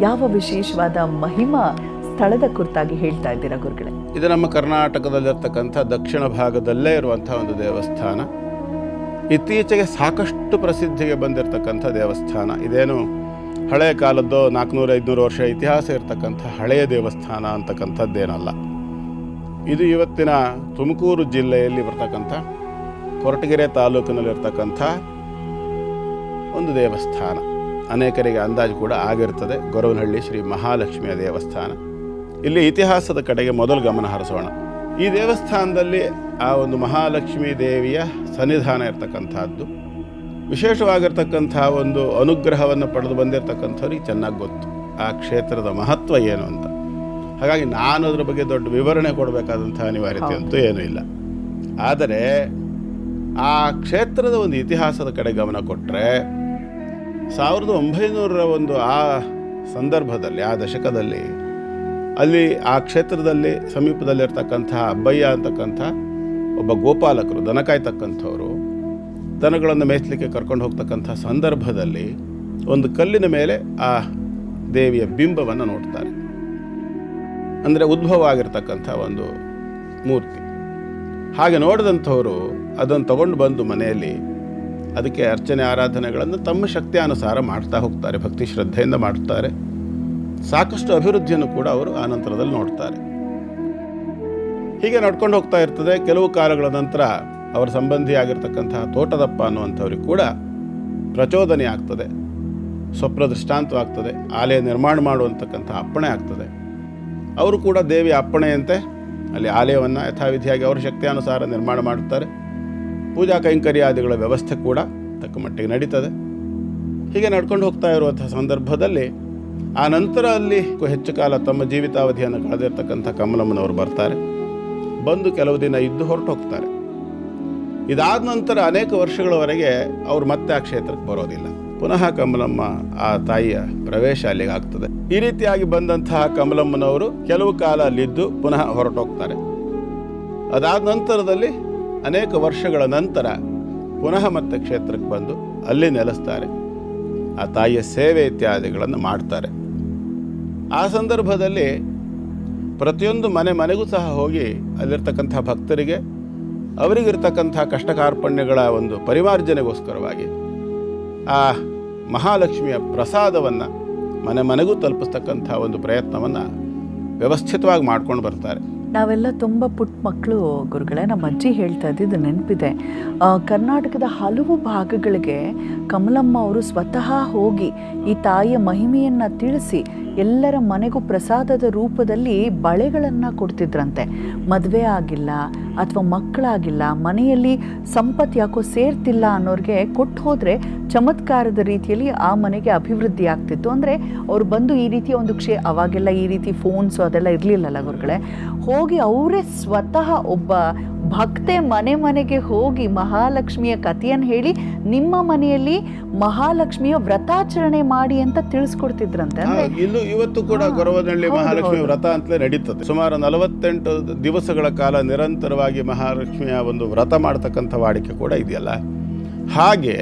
ಯಾವ ವಿಶೇಷವಾದ ಮಹಿಮಾ ಸ್ಥಳದ ಕುರಿತಾಗಿ ಹೇಳ್ತಾ ಇದ್ದೀರಾ ಗುರುಗಳೇ? ಇದು ನಮ್ಮ ಕರ್ನಾಟಕದಲ್ಲಿರ್ತಕ್ಕಂಥ ದಕ್ಷಿಣ ಭಾಗದಲ್ಲೇ ಇರುವಂಥ ಒಂದು ದೇವಸ್ಥಾನ. ಇತ್ತೀಚೆಗೆ ಸಾಕಷ್ಟು ಪ್ರಸಿದ್ಧಿಗೆ ಬಂದಿರತಕ್ಕಂಥ ದೇವಸ್ಥಾನ. ಇದೇನು ಹಳೆಯ ಕಾಲದ್ದು ನಾಲ್ಕುನೂರು, ಐದುನೂರು ವರ್ಷ ಇತಿಹಾಸ ಇರತಕ್ಕಂಥ ಹಳೆಯ ದೇವಸ್ಥಾನ ಅಂತಕ್ಕಂಥದ್ದೇನಲ್ಲ. ಇದು ಇವತ್ತಿನ ತುಮಕೂರು ಜಿಲ್ಲೆಯಲ್ಲಿ ಬರ್ತಕ್ಕಂಥ ಕೊರಟಗೆರೆ ತಾಲೂಕಿನಲ್ಲಿರ್ತಕ್ಕಂಥ ಒಂದು ದೇವಸ್ಥಾನ. ಅನೇಕರಿಗೆ ಅಂದಾಜು ಕೂಡ ಆಗಿರ್ತದೆ ಗೊರವನಹಳ್ಳಿ ಶ್ರೀ ಮಹಾಲಕ್ಷ್ಮಿಯ ದೇವಸ್ಥಾನ. ಇಲ್ಲಿ ಇತಿಹಾಸದ ಕಡೆಗೆ ಮೊದಲು ಗಮನ ಹರಿಸೋಣ. ಈ ದೇವಸ್ಥಾನದಲ್ಲಿ ಆ ಒಂದು ಮಹಾಲಕ್ಷ್ಮಿ ದೇವಿಯ ಸನ್ನಿಧಾನ ಇರತಕ್ಕಂಥದ್ದು. ವಿಶೇಷವಾಗಿರ್ತಕ್ಕಂಥ ಒಂದು ಅನುಗ್ರಹವನ್ನು ಪಡೆದು ಬಂದಿರತಕ್ಕಂಥವ್ರಿಗೆ ಚೆನ್ನಾಗಿ ಗೊತ್ತು. ಆ ಕ್ಷೇತ್ರದ ಮಹತ್ವ ಏನು ಅಂತ. ಹಾಗಾಗಿ ನಾನು ಅದ್ರ ಬಗ್ಗೆ ದೊಡ್ಡ ವಿವರಣೆ ಕೊಡಬೇಕಾದಂಥ ಅನಿವಾರ್ಯತೆ ಅಂತೂ ಏನೂ ಇಲ್ಲ. ಆದರೆ ಆ ಕ್ಷೇತ್ರದ ಒಂದು ಇತಿಹಾಸದ ಕಡೆ ಗಮನ ಕೊಟ್ಟರೆ ಸಾವಿರದ ಒಂಬೈನೂರರ ಒಂದು ಆ ಸಂದರ್ಭದಲ್ಲಿ, ಆ ದಶಕದಲ್ಲಿ, ಅಲ್ಲಿ ಆ ಕ್ಷೇತ್ರದಲ್ಲಿ ಸಮೀಪದಲ್ಲಿರ್ತಕ್ಕಂಥ ಅಬ್ಬಯ್ಯ ಅಂತಕ್ಕಂಥ ಒಬ್ಬ ಗೋಪಾಲಕರು, ದನ ಕಾಯ್ತಕ್ಕಂಥವರು, ದನಗಳನ್ನು ಮೇಯಿಸ್ಲಿಕ್ಕೆ ಕರ್ಕೊಂಡು ಹೋಗ್ತಕ್ಕಂಥ ಸಂದರ್ಭದಲ್ಲಿ ಒಂದು ಕಲ್ಲಿನ ಮೇಲೆ ಆ ದೇವಿಯ ಬಿಂಬವನ್ನು ನೋಡ್ತಾರೆ. ಅಂದರೆ ಉದ್ಭವ ಆಗಿರ್ತಕ್ಕಂಥ ಒಂದು ಮೂರ್ತಿ. ಹಾಗೆ ನೋಡಿದಂಥವರು ಅದನ್ನು ತಗೊಂಡು ಬಂದು ಮನೆಯಲ್ಲಿ ಅದಕ್ಕೆ ಅರ್ಚನೆ ಆರಾಧನೆಗಳನ್ನು ತಮ್ಮ ಶಕ್ತಿಯಾನುಸಾರ ಮಾಡ್ತಾ ಹೋಗ್ತಾರೆ, ಭಕ್ತಿ ಶ್ರದ್ಧೆಯಿಂದ ಮಾಡ್ತಾರೆ. ಸಾಕಷ್ಟು ಅಭಿವೃದ್ಧಿಯನ್ನು ಕೂಡ ಅವರು ಆ ನಂತರದಲ್ಲಿ ನೋಡ್ತಾರೆ. ಹೀಗೆ ನಡ್ಕೊಂಡು ಹೋಗ್ತಾ ಇರ್ತದೆ. ಕೆಲವು ಕಾಲಗಳ ನಂತರ ಅವರ ಸಂಬಂಧಿಯಾಗಿರ್ತಕ್ಕಂತಹ ತೋಟದಪ್ಪ ಅನ್ನುವಂಥವ್ರಿಗೆ ಕೂಡ ಪ್ರಚೋದನೆ ಆಗ್ತದೆ. ಸ್ವಪ್ನ ದೃಷ್ಟಾಂತವಾಗ್ತದೆ ಆಲಯ ನಿರ್ಮಾಣ ಮಾಡುವಂತಕ್ಕಂಥ ಅಪ್ಪಣೆ ಆಗ್ತದೆ. ಅವರು ಕೂಡ ದೇವಿಯ ಅಪ್ಪಣೆಯಂತೆ ಅಲ್ಲಿ ಆಲಯವನ್ನು ಯಥಾವಿಧಿಯಾಗಿ ಅವರ ಶಕ್ತಿಯಾನುಸಾರ ನಿರ್ಮಾಣ ಮಾಡುತ್ತಾರೆ. ಪೂಜಾ ಕೈಂಕರ್ಯಾದಿಗಳ ವ್ಯವಸ್ಥೆ ಕೂಡ ತಕ್ಕ ಮಟ್ಟಿಗೆ ನಡೀತದೆ. ಹೀಗೆ ನಡ್ಕೊಂಡು ಹೋಗ್ತಾ ಇರುವಂಥ ಸಂದರ್ಭದಲ್ಲಿ ಆ ನಂತರ ಅಲ್ಲಿ ಹೆಚ್ಚು ಕಾಲ ತಮ್ಮ ಜೀವಿತಾವಧಿಯನ್ನು ಕಳೆದಿರ್ತಕ್ಕಂಥ ಕಮಲಮ್ಮನವರು ಬರ್ತಾರೆ. ಬಂದು ಕೆಲವು ದಿನ ಇದ್ದು ಹೊರಟು ಹೋಗ್ತಾರೆ. ಇದಾದ ನಂತರ ಅನೇಕ ವರ್ಷಗಳವರೆಗೆ ಅವರು ಮತ್ತೆ ಆ ಕ್ಷೇತ್ರಕ್ಕೆ ಬರೋದಿಲ್ಲ. ಪುನಃ ಕಮಲಮ್ಮ ಆ ತಾಯಿಯ ಪ್ರವೇಶ ಅಲ್ಲಿಗೆ ಆಗ್ತದೆ. ಈ ರೀತಿಯಾಗಿ ಬಂದಂತಹ ಕಮಲಮ್ಮನವರು ಕೆಲವು ಕಾಲ ಅಲ್ಲಿದ್ದು ಪುನಃ ಹೊರಟೋಗ್ತಾರೆ. ಅದಾದ ನಂತರದಲ್ಲಿ ಅನೇಕ ವರ್ಷಗಳ ನಂತರ ಪುನಃ ಮತ್ತೆ ಕ್ಷೇತ್ರಕ್ಕೆ ಬಂದು ಅಲ್ಲಿ ನೆಲೆಸ್ತಾರೆ. ಆ ತಾಯಿಯ ಸೇವೆ ಇತ್ಯಾದಿಗಳನ್ನು ಮಾಡ್ತಾರೆ. ಆ ಸಂದರ್ಭದಲ್ಲಿ ಪ್ರತಿಯೊಂದು ಮನೆ ಮನೆಗೂ ಸಹ ಹೋಗಿ ಅಲ್ಲಿರ್ತಕ್ಕಂಥ ಭಕ್ತರಿಗೆ, ಅವರಿಗಿರ್ತಕ್ಕಂಥ ಕಷ್ಟ ಕಾರ್ಪಣ್ಯಗಳ ಒಂದು ಪರಿಮಾರ್ಜನೆಗೋಸ್ಕರವಾಗಿ ಆ ಮಹಾಲಕ್ಷ್ಮಿಯ ಪ್ರಸಾದವನ್ನು ಮನೆ ಮನೆಗೂ ತಲುಪಿಸ್ತಕ್ಕಂಥ ಒಂದು ಪ್ರಯತ್ನವನ್ನು ವ್ಯವಸ್ಥಿತವಾಗಿ ಮಾಡ್ಕೊಂಡು ಬರ್ತಾರೆ. ನಾವೆಲ್ಲ ತುಂಬ ಪುಟ್ಟ ಮಕ್ಕಳು ಗುರುಗಳೇ, ನಮ್ಮ ಅಜ್ಜಿ ಹೇಳ್ತಾ ಇದ್ದಿದ್ದು ನೆನಪಿದೆ. ಕರ್ನಾಟಕದ ಹಲವು ಭಾಗಗಳಿಗೆ ಕಮಲಮ್ಮ ಅವರು ಸ್ವತಃ ಹೋಗಿ ಈ ತಾಯಿಯ ಮಹಿಮೆಯನ್ನು ತಿಳಿಸಿ ಎಲ್ಲರ ಮನೆಗೂ ಪ್ರಸಾದದ ರೂಪದಲ್ಲಿ ಬಳೆಗಳನ್ನು ಕೊಡ್ತಿದ್ರಂತೆ. ಮದುವೆ ಆಗಿಲ್ಲ ಅಥವಾ ಮಕ್ಕಳಾಗಿಲ್ಲ, ಮನೆಯಲ್ಲಿ ಸಂಪತ್ತು ಯಾಕೋ ಸೇರ್ತಿಲ್ಲ ಅನ್ನೋರಿಗೆ ಕೊಟ್ಟು ಹೋದರೆ ಚಮತ್ಕಾರದ ರೀತಿಯಲ್ಲಿ ಆ ಮನೆಗೆ ಅಭಿವೃದ್ಧಿ ಆಗ್ತಿತ್ತು. ಅಂದರೆ ಅವ್ರು ಬಂದು ಈ ರೀತಿಯ ಒಂದು ಕ್ಷೇ ಅವಾಗೆಲ್ಲ ಈ ರೀತಿ ಫೋನ್ಸು ಅದೆಲ್ಲ ಇರಲಿಲ್ಲಲ್ಲ ಗುರುಗಳೇ. ಹೋಗಿ ಅವರೇ ಸ್ವತಃ ಒಬ್ಬ ಭಕ್ತೆ ಮನೆ ಮನೆಗೆ ಹೋಗಿ ಮಹಾಲಕ್ಷ್ಮಿಯ ಕಥೆಯನ್ನು ಹೇಳಿ ನಿಮ್ಮ ಮನೆಯಲ್ಲಿ ಮಹಾಲಕ್ಷ್ಮಿಯ ವ್ರತಾಚರಣೆ ಮಾಡಿ ಅಂತ ತಿಳಿಸ್ಕೊಡ್ತಿದ್ರಂತೆ. ಇನ್ನು ಇವತ್ತು ಕೂಡ ಗೊರವನಹಳ್ಳಿ ಮಹಾಲಕ್ಷ್ಮಿ ವ್ರತ ಅಂತಲೇ ನಡೀತದೆ. ಸುಮಾರು ನಲವತ್ತೆಂಟು ದಿವಸಗಳ ಕಾಲ ನಿರಂತರವಾಗಿ ಮಹಾಲಕ್ಷ್ಮಿಯ ಒಂದು ವ್ರತ ಮಾಡ್ತಕ್ಕಂಥ ವಾಡಿಕೆ ಕೂಡ ಇದೆಯಲ್ಲ. ಹಾಗೆ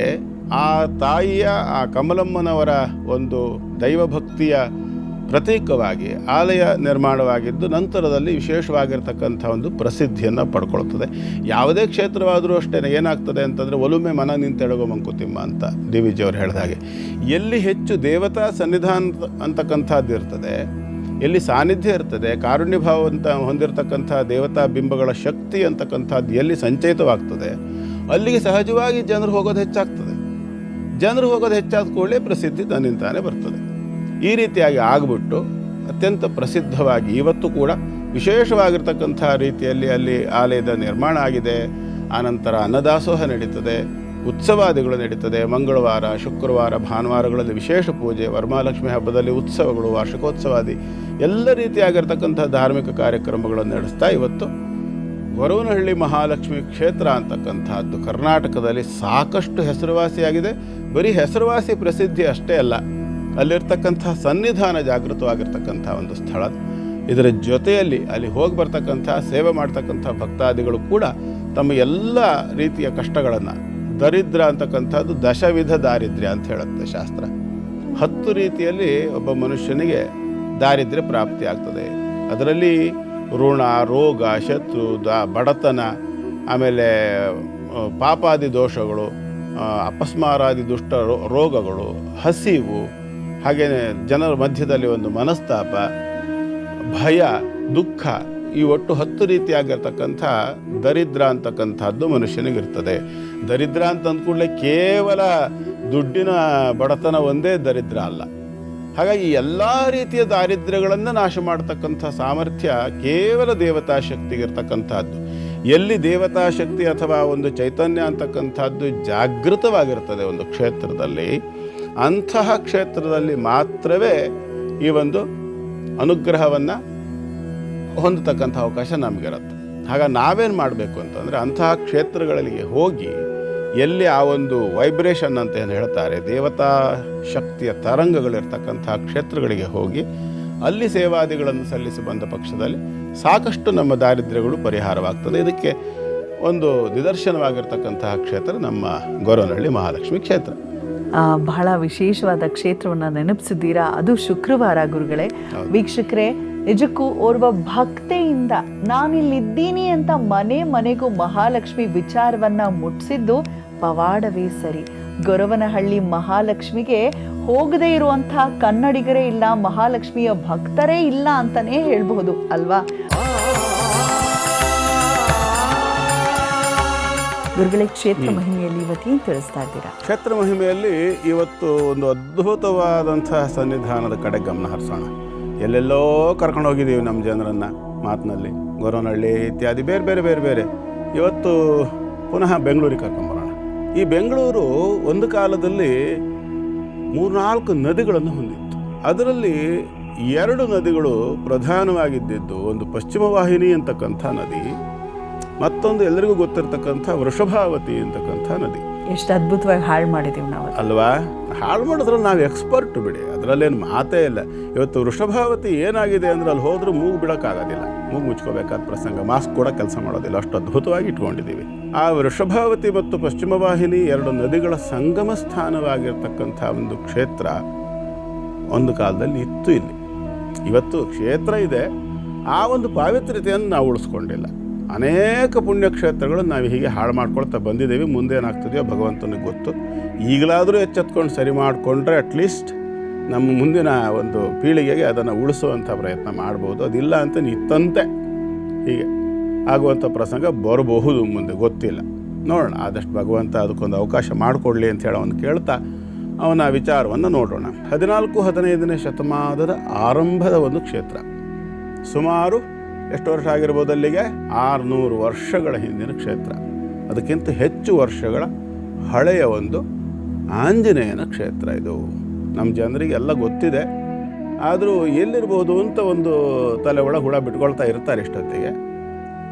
ಆ ತಾಯಿಯ, ಆ ಕಮಲಮ್ಮನವರ ಒಂದು ದೈವಭಕ್ತಿಯ ಪ್ರತೀಕವಾಗಿ ಆಲಯ ನಿರ್ಮಾಣವಾಗಿದ್ದು ನಂತರದಲ್ಲಿ ವಿಶೇಷವಾಗಿರ್ತಕ್ಕಂಥ ಒಂದು ಪ್ರಸಿದ್ಧಿಯನ್ನು ಪಡ್ಕೊಳ್ತದೆ. ಯಾವುದೇ ಕ್ಷೇತ್ರವಾದರೂ ಅಷ್ಟೇ ಏನಾಗ್ತದೆ ಅಂತಂದರೆ ಒಲುಮೆ ಮನ ನಿಂತೆಳಗೋ ಮಂಕುತಿಮ್ಮ ಅಂತ ಡಿ ವಿ ಹೇಳಿದ ಹಾಗೆ. ಎಲ್ಲಿ ಹೆಚ್ಚು ದೇವತಾ ಸನ್ನಿಧಾನ ಅಂತಕ್ಕಂಥದ್ದು ಇರ್ತದೆ, ಎಲ್ಲಿ ಸಾನ್ನಿಧ್ಯ ಇರ್ತದೆ, ಕಾರುಣ್ಯ ಭಾವ ಅಂತ ಹೊಂದಿರತಕ್ಕಂಥ ದೇವತಾ ಬಿಂಬಗಳ ಶಕ್ತಿ ಅಂತಕ್ಕಂಥದ್ದು ಎಲ್ಲಿ ಸಂಚಯಿತವಾಗ್ತದೆ ಅಲ್ಲಿಗೆ ಸಹಜವಾಗಿ ಜನರು ಹೋಗೋದು ಹೆಚ್ಚಾಗ್ತದೆ. ಜನರು ಹೋಗೋದು ಹೆಚ್ಚಾದ ಕೂಡಲೇ ಪ್ರಸಿದ್ಧಿ ತನ್ನಿಂತಾನೆ ಬರ್ತದೆ. ಈ ರೀತಿಯಾಗಿ ಆಗಿಬಿಟ್ಟು ಅತ್ಯಂತ ಪ್ರಸಿದ್ಧವಾಗಿ ಇವತ್ತು ಕೂಡ ವಿಶೇಷವಾಗಿರ್ತಕ್ಕಂಥ ರೀತಿಯಲ್ಲಿ ಅಲ್ಲಿ ಆಲಯದ ನಿರ್ಮಾಣ ಆಗಿದೆ. ಆನಂತರ ಅನ್ನದಾಸೋಹ ನಡೀತದೆ, ಉತ್ಸವಾದಿಗಳು ನಡೀತದೆ. ಮಂಗಳವಾರ, ಶುಕ್ರವಾರ, ಭಾನುವಾರಗಳಲ್ಲಿ ವಿಶೇಷ ಪೂಜೆ ವರಮಹಾಲಕ್ಷ್ಮಿ ಹಬ್ಬದಲ್ಲಿ ಉತ್ಸವಗಳು, ವಾರ್ಷಿಕೋತ್ಸವಾದಿ ಎಲ್ಲ ರೀತಿಯಾಗಿರ್ತಕ್ಕಂಥ ಧಾರ್ಮಿಕ ಕಾರ್ಯಕ್ರಮಗಳನ್ನು ನಡೆಸ್ತಾ ಇವತ್ತು ಗೊರವನಹಳ್ಳಿ ಮಹಾಲಕ್ಷ್ಮಿ ಕ್ಷೇತ್ರ ಅಂತಕ್ಕಂಥದ್ದು ಕರ್ನಾಟಕದಲ್ಲಿ ಸಾಕಷ್ಟು ಹೆಸರುವಾಸಿಯಾಗಿದೆ. ಬರೀ ಹೆಸರುವಾಸಿ ಪ್ರಸಿದ್ಧಿ ಅಷ್ಟೇ ಅಲ್ಲ, ಅಲ್ಲಿರ್ತಕ್ಕಂಥ ಸನ್ನಿಧಾನ ಜಾಗೃತವಾಗಿರ್ತಕ್ಕಂಥ ಒಂದು ಸ್ಥಳ. ಇದರ ಜೊತೆಯಲ್ಲಿ ಅಲ್ಲಿ ಹೋಗಿ ಬರ್ತಕ್ಕಂಥ, ಸೇವೆ ಮಾಡ್ತಕ್ಕಂಥ ಭಕ್ತಾದಿಗಳು ಕೂಡ ತಮ್ಮ ಎಲ್ಲ ರೀತಿಯ ಕಷ್ಟಗಳನ್ನು, ದರಿದ್ರ ಅಂತಕ್ಕಂಥದ್ದು ದಶವಿಧ ದಾರಿದ್ರ್ಯ ಅಂತ ಹೇಳುತ್ತೆ ಶಾಸ್ತ್ರ. ಹತ್ತು ರೀತಿಯಲ್ಲಿ ಒಬ್ಬ ಮನುಷ್ಯನಿಗೆ ದಾರಿದ್ರ್ಯ ಪ್ರಾಪ್ತಿ ಆಗ್ತದೆ. ಅದರಲ್ಲಿ ಋಣ, ರೋಗ, ಶತ್ರು, ದ, ಬಡತನ, ಆಮೇಲೆ, ಪಾಪಾದಿ ದೋಷಗಳು ಅಪಸ್ಮಾರಾದಿ ದುಷ್ಟ ರೋಗಗಳು, ಹಸಿವು ಹಾಗೆಯೇ ಜನರ ಮಧ್ಯದಲ್ಲಿ ಒಂದು ಮನಸ್ತಾಪ, ಭಯ, ದುಃಖ, ಈ ಒಟ್ಟು ಹತ್ತು ರೀತಿಯಾಗಿರ್ತಕ್ಕಂಥ ದರಿದ್ರ ಅಂತಕ್ಕಂಥದ್ದು ಮನುಷ್ಯನಿಗಿರ್ತದೆ. ದರಿದ್ರ ಅಂತ ಅಂದ್ಕೂಡಲೇ ಕೇವಲ ದುಡ್ಡಿನ ಬಡತನ ಒಂದೇ ದರಿದ್ರ ಅಲ್ಲ. ಹಾಗಾಗಿ ಎಲ್ಲ ರೀತಿಯ ದಾರಿದ್ರ್ಯಗಳನ್ನು ನಾಶ ಮಾಡತಕ್ಕಂಥ ಸಾಮರ್ಥ್ಯ ಕೇವಲ ದೇವತಾ ಶಕ್ತಿಗಿರ್ತಕ್ಕಂಥದ್ದು. ಎಲ್ಲಿ ದೇವತಾ ಶಕ್ತಿ ಅಥವಾ ಒಂದು ಚೈತನ್ಯ ಅಂತಕ್ಕಂಥದ್ದು ಜಾಗೃತವಾಗಿರ್ತದೆ ಒಂದು ಕ್ಷೇತ್ರದಲ್ಲಿ, ಅಂತಹ ಕ್ಷೇತ್ರದಲ್ಲಿ ಮಾತ್ರವೇ ಈ ಒಂದು ಅನುಗ್ರಹವನ್ನು ಹೊಂದತಕ್ಕಂಥ ಅವಕಾಶ ನಮಗಿರುತ್ತೆ. ಹಾಗ ನಾವೇನು ಮಾಡಬೇಕು ಅಂತಂದರೆ ಅಂತಹ ಕ್ಷೇತ್ರಗಳಿಗೆ ಹೋಗಿ ಎಲ್ಲಿ ಆ ಒಂದು ವೈಬ್ರೇಷನ್ ಅಂತ ಏನು ಹೇಳ್ತಾರೆ, ದೇವತಾ ಶಕ್ತಿಯ ತರಂಗಗಳಿರ್ತಕ್ಕಂಥ ಕ್ಷೇತ್ರಗಳಿಗೆ ಹೋಗಿ ಅಲ್ಲಿ ಸೇವಾದಿಗಳನ್ನು ಸಲ್ಲಿಸಿ ಬಂದ ಪಕ್ಷದಲ್ಲಿ ಸಾಕಷ್ಟು ನಮ್ಮ ದಾರಿದ್ರ್ಯಗಳು ಪರಿಹಾರವಾಗ್ತದೆ. ಇದಕ್ಕೆ ಒಂದು ನಿದರ್ಶನವಾಗಿರ್ತಕ್ಕಂತಹ ಕ್ಷೇತ್ರ ನಮ್ಮ ಗೊರವನಹಳ್ಳಿ ಮಹಾಲಕ್ಷ್ಮಿ ಕ್ಷೇತ್ರ. ಆ, ಬಹಳ ವಿಶೇಷವಾದ ಕ್ಷೇತ್ರವನ್ನು ನೆನಪಿಸಿದ್ದೀರಾ? ಅದು ಶುಕ್ರವಾರ ಗುರುಗಳೇ. ವೀಕ್ಷಕರೇ ನಿಜಕ್ಕೂ ಓರ್ವ ಭಕ್ತೆಯಿಂದ ನಾನಿಲ್ಲಿದ್ದೀನಿ ಅಂತ ಮನೆ ಮನೆಗೂ ಮಹಾಲಕ್ಷ್ಮಿ ವಿಚಾರವನ್ನ ಮುಟ್ಟಿಸಿದ್ದು ಪವಾಡವೇ ಸರಿ. ಗೊರವನಹಳ್ಳಿ ಮಹಾಲಕ್ಷ್ಮಿಗೆ ಹೋಗದೇ ಇರುವಂತಹ ಕನ್ನಡಿಗರೇ ಇಲ್ಲ ಮಹಾಲಕ್ಷ್ಮಿಯ ಭಕ್ತರೇ ಇಲ್ಲ ಅಂತಾನೆ ಹೇಳ್ಬಹುದು ಅಲ್ವಾ? ಗುರುಗಳೇ ಕ್ಷೇತ್ರ ಮಹಿಮೆಯಲ್ಲಿ ಇವತ್ತೇನು ತಿಳಿಸ್ತಾ ಇದ್ದೀರಾ? ಕ್ಷೇತ್ರ ಮಹಿಮೆಯಲ್ಲಿ ಇವತ್ತು ಒಂದು ಅದ್ಭುತವಾದಂತಹ ಸನ್ನಿಧಾನದ ಕಡೆ ಗಮನ ಹರಿಸೋಣ. ಎಲ್ಲೆಲ್ಲೋ ಕರ್ಕೊಂಡು ಹೋಗಿದ್ದೀವಿ ನಮ್ಮ ಜನರನ್ನು ಮಾತಿನಲ್ಲಿ. ಗೊರವನಹಳ್ಳಿ ಇತ್ಯಾದಿ ಬೇರೆ ಬೇರೆ ಬೇರೆ ಬೇರೆ. ಇವತ್ತು ಪುನಃ ಬೆಂಗಳೂರಿಗೆ ಕರ್ಕೊಂಬರೋಣ ಈ ಬೆಂಗಳೂರು ಒಂದು ಕಾಲದಲ್ಲಿ ಮೂರ್ನಾಲ್ಕು ನದಿಗಳನ್ನು ಹೊಂದಿತ್ತು. ಅದರಲ್ಲಿ ಎರಡು ನದಿಗಳು ಪ್ರಧಾನವಾಗಿದ್ದಿದ್ದು ಒಂದು ಪಶ್ಚಿಮ ವಾಹಿನಿ ಅಂತಕ್ಕಂಥ ನದಿ ಮತ್ತೊಂದು ಎಲ್ಲರಿಗೂ ಗೊತ್ತಿರತಕ್ಕಂಥ ವೃಷಭಾವತಿ ಅಂತಕ್ಕಂಥ ನದಿ. ಎಷ್ಟು ಅದ್ಭುತವಾಗಿ ಹಾಳು ಮಾಡಿದೀವಿ ನಾವು ಅಲ್ವಾ? ಹಾಳು ಮಾಡಿದ್ರೆ ನಾವು ಎಕ್ಸ್ಪರ್ಟ್ ಬಿಡಿ. ಅದರಲ್ಲೇನು ಮಾತೇ ಇಲ್ಲ. ಇವತ್ತು ವೃಷಭಾವತಿ ಏನಾಗಿದೆ ಅಂದ್ರೆ ಅಲ್ಲಿ ಹೋದರೂ ಮೂಗು ಬಿಡೋಕ್ಕಾಗೋದಿಲ್ಲ. ಮೂಗು ಮುಚ್ಕೋಬೇಕಾದ ಪ್ರಸಂಗ, ಮಾಸ್ಕ್ ಕೂಡ ಕೆಲಸ ಮಾಡೋದಿಲ್ಲ. ಅಷ್ಟು ಅದ್ಭುತವಾಗಿ ಇಟ್ಕೊಂಡಿದ್ದೀವಿ. ಆ ವೃಷಭಾವತಿ ಮತ್ತು ಪಶ್ಚಿಮ ವಾಹಿನಿ ಎರಡು ನದಿಗಳ ಸಂಗಮ ಸ್ಥಾನವಾಗಿರ್ತಕ್ಕಂಥ ಒಂದು ಕ್ಷೇತ್ರ ಒಂದು ಕಾಲದಲ್ಲಿ ಇತ್ತು ಇಲ್ಲಿ. ಇವತ್ತು ಕ್ಷೇತ್ರ ಇದೆ. ಆ ಒಂದು ಪಾವಿತ್ರ್ಯತೆಯನ್ನು ನಾವು ಉಳಿಸ್ಕೊಂಡಿಲ್ಲ. ಅನೇಕ ಪುಣ್ಯಕ್ಷೇತ್ರಗಳು ನಾವು ಹೀಗೆ ಹಾಳು ಮಾಡ್ಕೊಳ್ತಾ ಬಂದಿದ್ದೀವಿ. ಮುಂದೇನಾಗ್ತದೆಯೋ ಭಗವಂತನಿಗೆ ಗೊತ್ತು. ಈಗಲಾದರೂ ಎಚ್ಚೆತ್ಕೊಂಡು ಸರಿ ಮಾಡಿಕೊಂಡ್ರೆ ಅಟ್ಲೀಸ್ಟ್ ನಮ್ಮ ಮುಂದಿನ ಒಂದು ಪೀಳಿಗೆಗೆ ಅದನ್ನು ಉಳಿಸುವಂಥ ಪ್ರಯತ್ನ ಮಾಡ್ಬೋದು. ಅದಿಲ್ಲ ಅಂತ ನಿತ್ತಂತೆ ಹೀಗೆ ಆಗುವಂಥ ಪ್ರಸಂಗ ಬರಬಹುದು ಮುಂದೆ, ಗೊತ್ತಿಲ್ಲ. ನೋಡೋಣ, ಆದಷ್ಟು ಭಗವಂತ ಅದಕ್ಕೊಂದು ಅವಕಾಶ ಮಾಡಿಕೊಡ್ಲಿ ಅಂತ ಹೇಳಿ ಅವನು ಕೇಳ್ತಾ ಅವನ ವಿಚಾರವನ್ನು ನೋಡೋಣ. ಹದಿನಾಲ್ಕು, ಹದಿನೈದನೇ ಶತಮಾನದ ಆರಂಭದ ಒಂದು ಕ್ಷೇತ್ರ. ಸುಮಾರು ಎಷ್ಟು ವರ್ಷ ಆಗಿರ್ಬೋದು ಅಲ್ಲಿಗೆ? ಆರುನೂರು ವರ್ಷಗಳ ಹಿಂದಿನ ಕ್ಷೇತ್ರ. ಅದಕ್ಕಿಂತ ಹೆಚ್ಚು ವರ್ಷಗಳ ಹಳೆಯ ಒಂದು ಆಂಜನೇಯನ ಕ್ಷೇತ್ರ ಇದು. ನಮ್ಮ ಜನರಿಗೆ ಎಲ್ಲ ಗೊತ್ತಿದೆ. ಆದರೂ ಎಲ್ಲಿರ್ಬೋದು ಅಂತ ಒಂದು ತಲೆ ಒಳಗೆ ಹುಳ ಬಿಟ್ಕೊಳ್ತಾ ಇರ್ತಾರೆ ಇಷ್ಟೊತ್ತಿಗೆ.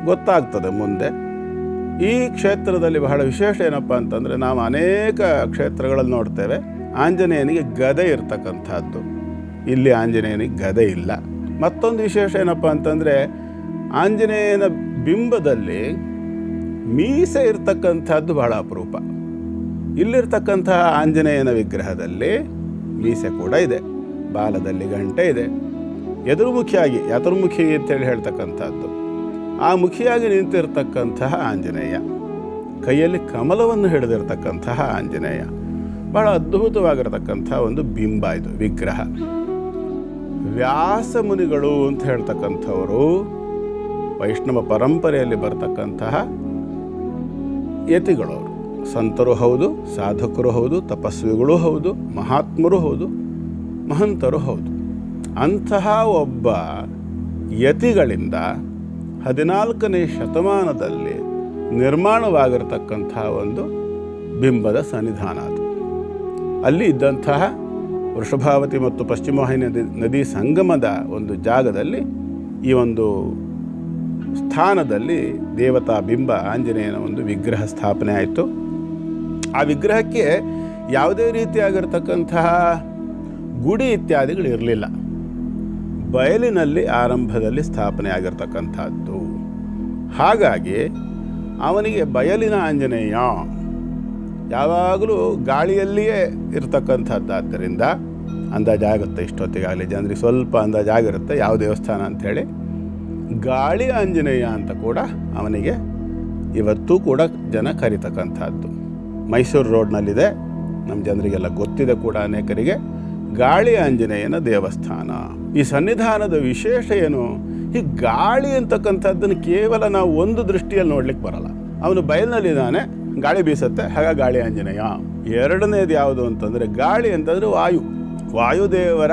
ಗೊತ್ತಾಗ್ತದೆ ಮುಂದೆ. ಈ ಕ್ಷೇತ್ರದಲ್ಲಿ ಬಹಳ ವಿಶೇಷ ಏನಪ್ಪ ಅಂತಂದರೆ ನಾವು ಅನೇಕ ಕ್ಷೇತ್ರಗಳಲ್ಲಿ ನೋಡ್ತೇವೆ. ಆಂಜನೇಯನಿಗೆ ಗದೆ ಇರ್ತಕ್ಕಂಥದ್ದು. ಇಲ್ಲಿ ಆಂಜನೇಯನಿಗೆ ಗದೆ ಇಲ್ಲ. ಮತ್ತೊಂದು ವಿಶೇಷ ಏನಪ್ಪ ಅಂತಂದರೆ ಆಂಜನೇಯನ ಬಿಂಬದಲ್ಲಿ ಮೀಸೆ ಇರ್ತಕ್ಕಂಥದ್ದು ಬಹಳ ಅಪರೂಪ. ಇಲ್ಲಿರ್ತಕ್ಕಂತಹ ಆಂಜನೇಯನ ವಿಗ್ರಹದಲ್ಲಿ ಮೀಸೆ ಕೂಡ ಇದೆ. ಬಾಲದಲ್ಲಿ ಗಂಟೆ ಇದೆ. ಎದುರುಮುಖಿಯಾಗಿ ಎದುರುಮುಖಿ ಅಂತೇಳಿ ಹೇಳ್ತಕ್ಕಂಥದ್ದು. ಆ ಮುಖಿಯಾಗಿ ನಿಂತಿರ್ತಕ್ಕಂತಹ ಆಂಜನೇಯ, ಕೈಯಲ್ಲಿ ಕಮಲವನ್ನು ಹಿಡಿದಿರ್ತಕ್ಕಂತಹ ಆಂಜನೇಯ, ಬಹಳ ಅದ್ಭುತವಾಗಿರತಕ್ಕಂಥ ಒಂದು ಬಿಂಬ ಇದು, ವಿಗ್ರಹ. ವ್ಯಾಸ ಮುನಿಗಳು ಅಂತ ಹೇಳ್ತಕ್ಕಂಥವರು, ವೈಷ್ಣವ ಪರಂಪರೆಯಲ್ಲಿ ಬರ್ತಕ್ಕಂತಹ ಯತಿಗಳವರು. ಸಂತರು ಹೌದು, ಸಾಧಕರು ಹೌದು, ತಪಸ್ವಿಗಳು ಹೌದು, ಮಹಾತ್ಮರು ಹೌದು, ಮಹಂತರು ಹೌದು. ಅಂತಹ ಒಬ್ಬ ಯತಿಗಳಿಂದ ಹದಿನಾಲ್ಕನೇ ಶತಮಾನದಲ್ಲಿ ನಿರ್ಮಾಣವಾಗಿರ್ತಕ್ಕಂಥ ಒಂದು ಬಿಂಬದ ಸನ್ನಿಧಾನ ಅದು. ಅಲ್ಲಿ ಇದ್ದಂತಹ ವೃಷಭಾವತಿ ಮತ್ತು ಪಶ್ಚಿಮ ವಾಹಿನಿ ನದಿ ನದಿ ಸಂಗಮದ ಒಂದು ಜಾಗದಲ್ಲಿ ಈ ಒಂದು ಸ್ಥಾನದಲ್ಲಿ ದೇವತಾ ಬಿಂಬ ಆಂಜನೇಯನ ಒಂದು ವಿಗ್ರಹ ಸ್ಥಾಪನೆ ಆಯಿತು. ಆ ವಿಗ್ರಹಕ್ಕೆ ಯಾವುದೇ ರೀತಿಯಾಗಿರ್ತಕ್ಕಂತಹ ಗುಡಿ ಇತ್ಯಾದಿಗಳು ಇರಲಿಲ್ಲ. ಬಯಲಿನಲ್ಲಿ ಆರಂಭದಲ್ಲಿ ಸ್ಥಾಪನೆ ಆಗಿರ್ತಕ್ಕಂಥದ್ದು. ಹಾಗಾಗಿ ಅವನಿಗೆ ಬಯಲಿನ ಆಂಜನೇಯ ಯಾವಾಗಲೂ ಗಾಳಿಯಲ್ಲಿಯೇ ಇರತಕ್ಕಂಥದ್ದಾದ್ದರಿಂದ ಅಂದಾಜಾಗುತ್ತೆ ಇಷ್ಟೊತ್ತಿಗಾಗಲಿ ಜನರಿಗೆ ಸ್ವಲ್ಪ ಅಂದಾಜಾಗಿರುತ್ತೆ, ಯಾವ ದೇವಸ್ಥಾನ ಅಂಥೇಳಿ. ಗಾಳಿ ಆಂಜನೇಯ ಅಂತ ಕೂಡ ಅವನಿಗೆ ಇವತ್ತೂ ಕೂಡ ಜನ ಕರಿತಕ್ಕಂಥದ್ದು. ಮೈಸೂರು ರೋಡ್ನಲ್ಲಿದೆ ನಮ್ಮ ಜನರಿಗೆಲ್ಲ ಗೊತ್ತಿದೆ ಕೂಡ ಅನೇಕರಿಗೆ. ಗಾಳಿ ಆಂಜನೇಯನ ದೇವಸ್ಥಾನ. ಈ ಸನ್ನಿಧಾನದ ವಿಶೇಷ ಏನು? ಈ ಗಾಳಿ ಅಂತಕ್ಕಂಥದ್ದನ್ನು ಕೇವಲ ನಾವು ಒಂದು ದೃಷ್ಟಿಯಲ್ಲಿ ನೋಡ್ಲಿಕ್ಕೆ ಬರಲ್ಲ. ಅವನು ಬಯಲಿನಲ್ಲಿದ್ದಾನೆ, ಗಾಳಿ ಬೀಸತ್ತೆ, ಹಾಗ ಗಾಳಿ ಆಂಜನೇಯ. ಎರಡನೇದು ಯಾವುದು ಅಂತಂದರೆ, ಗಾಳಿ ಅಂತಂದರೆ ವಾಯು. ವಾಯುದೇವರ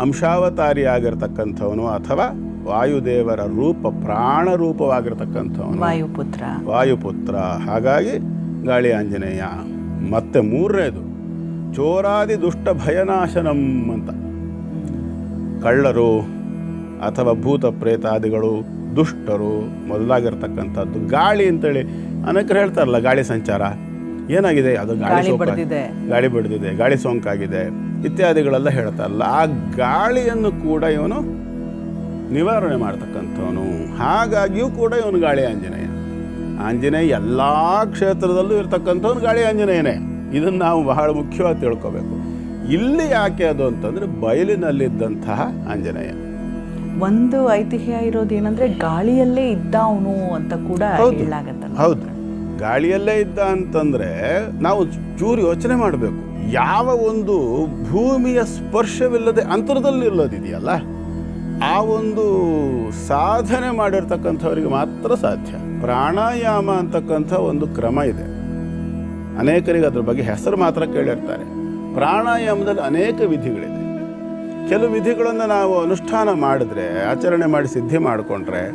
ಅಂಶಾವತಾರಿಯಾಗಿರ್ತಕ್ಕಂಥವನು ಅಥವಾ ವಾಯುದೇವರ ರೂಪ ಪ್ರಾಣ ರೂಪವಾಗಿರ್ತಕ್ಕಂಥವನು. ವಾಯುಪುತ್ರ. ವಾಯುಪುತ್ರ. ಹಾಗಾಗಿ ಗಾಳಿ ಆಂಜನೇಯ ಮತ್ತೆ ಮೂರನೇದು ಚೋರಾದಿ ದುಷ್ಟ ಭಯನಾಶನಂ ಅಂತ. ಕಳ್ಳರು ಅಥವಾ ಭೂತ ಪ್ರೇತಾದಿಗಳು ದುಷ್ಟರು ಮೊದಲಾಗಿರ್ತಕ್ಕಂಥದ್ದು. ಗಾಳಿ ಅಂತೇಳಿ ಅನೇಕರು ಹೇಳ್ತಾರಲ್ಲ ಗಾಳಿ ಸಂಚಾರ. ಏನಾಗಿದೆ? ಅದು ಗಾಳಿ ಗಾಳಿ ಸೋಂಕು ಗಾಳಿ ಬಡಿದಿದೆ ಗಾಳಿ ಸೋಂಕಾಗಿದೆ. ಇತ್ಯಾದಿಗಳೆಲ್ಲ ಹೇಳ್ತಾರಲ್ಲ ಆ ಗಾಳಿಯನ್ನು ಕೂಡ ಇವನು ನಿವಾರಣೆ ಮಾಡ್ತಕ್ಕಂಥವನು. ಹಾಗಾಗಿಯೂ ಕೂಡ ಇವನು ಗಾಳಿ ಆಂಜನೇಯ. ಆಂಜನೇಯ ಎಲ್ಲ ಕ್ಷೇತ್ರದಲ್ಲೂ ಇರ್ತಕ್ಕಂಥವನು ಗಾಳಿ ಆಂಜನೇಯನೇ. ಇದನ್ನು ನಾವು ಬಹಳ ಮುಖ್ಯವಾಗಿ ತಿಳ್ಕೊಬೇಕು. ಇಲ್ಲಿ ಯಾಕೆ ಅದು ಅಂತಂದರೆ ಬಯಲಿನಲ್ಲಿದ್ದಂತಹ ಆಂಜನೇಯ. ಒಂದು ಐತಿಹ್ಯ ಇರೋದು ಏನಂದ್ರೆ ಗಾಳಿಯಲ್ಲೇ ಇದ್ದ ಅವನು ಅಂತ ಕೂಡ ಹೌದು. ಹೌದು. ಗಾಳಿಯಲ್ಲೇ ಇದ್ದ ಅಂತಂದರೆ ನಾವು ಚೂರು ಯೋಚನೆ ಮಾಡಬೇಕು. ಯಾವ ಒಂದು ಭೂಮಿಯ ಸ್ಪರ್ಶವಿಲ್ಲದೆ ಅಂತರದಲ್ಲಿಲ್ಲದಿದೆಯಲ್ಲ ಆ ಒಂದು ಸಾಧನೆ ಮಾಡಿರ್ತಕ್ಕಂಥವರಿಗೆ ಮಾತ್ರ ಸಾಧ್ಯ. ಪ್ರಾಣಾಯಾಮ ಅಂತಕ್ಕಂಥ ಒಂದು ಕ್ರಮ ಇದೆ. ಅನೇಕರಿಗೆ ಅದ್ರ ಬಗ್ಗೆ ಹೆಸರು ಮಾತ್ರ ಕೇಳಿರ್ತಾರೆ. ಪ್ರಾಣಾಯಾಮದಲ್ಲಿ ಅನೇಕ ವಿಧಿಗಳಿದೆ. ಕೆಲವು ವಿಧಿಗಳನ್ನು ನಾವು ಅನುಷ್ಠಾನ ಮಾಡಿದ್ರೆ, ಆಚರಣೆ ಮಾಡಿ ಸಿದ್ಧಿ ಮಾಡಿಕೊಂಡ್ರೆ,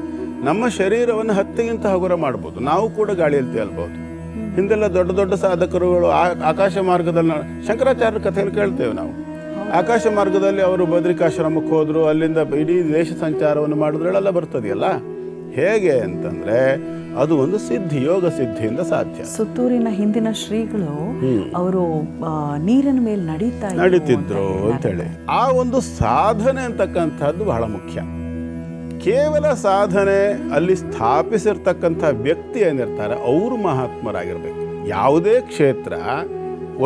ನಮ್ಮ ಶರೀರವನ್ನು ಹತ್ತಿಗಿಂತ ಹಗುರ ಮಾಡ್ಬೋದು. ನಾವು ಕೂಡ ಗಾಳಿಯಲ್ಲಿ ತೇಲ್ಬೋದು. ಹಿಂದೆಲ್ಲ ದೊಡ್ಡ ದೊಡ್ಡ ಸಾಧಕರುಗಳು ಆಕಾಶ ಮಾರ್ಗದಲ್ಲಿ ಶಂಕರಾಚಾರ್ಯರ ಕಥೆಯಲ್ಲಿ ಕೇಳ್ತೇವೆ ನಾವು. ಆಕಾಶ ಮಾರ್ಗದಲ್ಲಿ ಅವರು ಬದ್ರಿಕಾಶ್ರಮಕ್ಕೆ ಹೋದರು ಅಲ್ಲಿಂದ ಇಡೀ ದೇಶ ಸಂಚಾರವನ್ನು ಮಾಡಿದ್ರೆಲ್ಲ ಬರ್ತದೆಯಲ್ಲ? ಹೇಗೆ ಅಂತಂದ್ರೆ ಅದು ಒಂದು ಸಿದ್ಧಿ ಯೋಗ ಸಿದ್ಧಿಯಿಂದ ಸಾಧ್ಯ. ಸುತ್ತೂರಿನ ಹಿಂದಿನ ಶ್ರೀಗಳು. ಅವರು ನೀರಿನ ಮೇಲೆ ನಡೀತಾ ನಡೀತಿದ್ರು ಅಂತ ಅಂತೇಳಿ ಆ ಒಂದು ಸಾಧನೆ ಅಂತಕ್ಕಂಥದ್ದು ಬಹಳ ಮುಖ್ಯ. ಕೇವಲ ಸಾಧನೆ ಅಲ್ಲಿ ಸ್ಥಾಪಿಸಿರ್ತಕ್ಕಂಥ ವ್ಯಕ್ತಿ ಏನಿರ್ತಾರೆ, ಅವರು ಮಹಾತ್ಮರಾಗಿರ್ಬೇಕು. ಯಾವುದೇ ಕ್ಷೇತ್ರ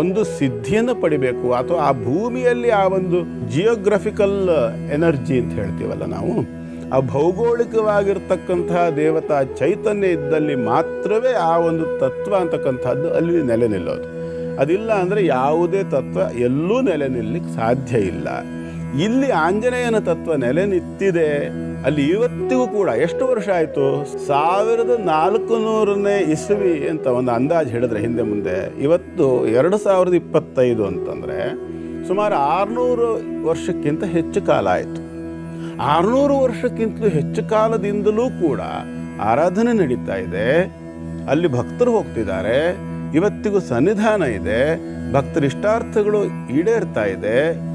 ಒಂದು ಸಿದ್ಧಿಯನ್ನು ಪಡಿಬೇಕು ಅಥವಾ ಆ ಭೂಮಿಯಲ್ಲಿ ಆ ಒಂದು ಜಿಯೋಗ್ರಫಿಕಲ್ ಎನರ್ಜಿ ಅಂತ ಹೇಳ್ತೀವಲ್ಲ ನಾವು, ಆ ಭೌಗೋಳಿಕವಾಗಿರ್ತಕ್ಕಂತಹ ದೇವತಾ ಚೈತನ್ಯ ಇದ್ದಲ್ಲಿ ಮಾತ್ರವೇ ಆ ಒಂದು ತತ್ವ ಅಂತಕ್ಕಂಥದ್ದು ಅಲ್ಲಿ ನೆಲೆ ನಿಲ್ಲೋದು. ಅದಿಲ್ಲ ಅಂದರೆ ಯಾವುದೇ ತತ್ವ ಎಲ್ಲೂ ನೆಲೆ ನಿಲ್ಲಕ್ಕೆ ಸಾಧ್ಯ ಇಲ್ಲ. ಇಲ್ಲಿ ಆಂಜನೇಯನ ತತ್ವ ನೆಲೆ ನಿಂತಿದೆ. ಅಲ್ಲಿ ಇವತ್ತಿಗೂ ಕೂಡ ಎಷ್ಟು ವರ್ಷ ಆಯಿತು? ಸಾವಿರದ ನಾಲ್ಕು ನೂರನೇ ಇಸವಿ ಅಂತ ಒಂದು ಅಂದಾಜು ಹೇಳಿದ್ರೆ ಹಿಂದೆ ಮುಂದೆ. ಇವತ್ತು ಎರಡು ಸಾವಿರದ ಇಪ್ಪತ್ತೈದು ಅಂತಂದರೆ ಸುಮಾರು ಆರುನೂರು ವರ್ಷಕ್ಕಿಂತ ಹೆಚ್ಚು ಕಾಲ ಆಯಿತು. ಆರುನೂರು ವರ್ಷಕ್ಕಿಂತಲೂ ಹೆಚ್ಚು ಕಾಲದಿಂದಲೂ ಕೂಡ ಆರಾಧನೆ ನಡೀತಾ ಇದೆ. ಅಲ್ಲಿ ಭಕ್ತರು ಹೋಗ್ತಿದ್ದಾರೆ. ಇವತ್ತಿಗೂ ಸನ್ನಿಧಾನ ಇದೆ. ಭಕ್ತರಿಷ್ಟಾರ್ಥಗಳು ಈಡೇರ್ತಾ ಇದೆ.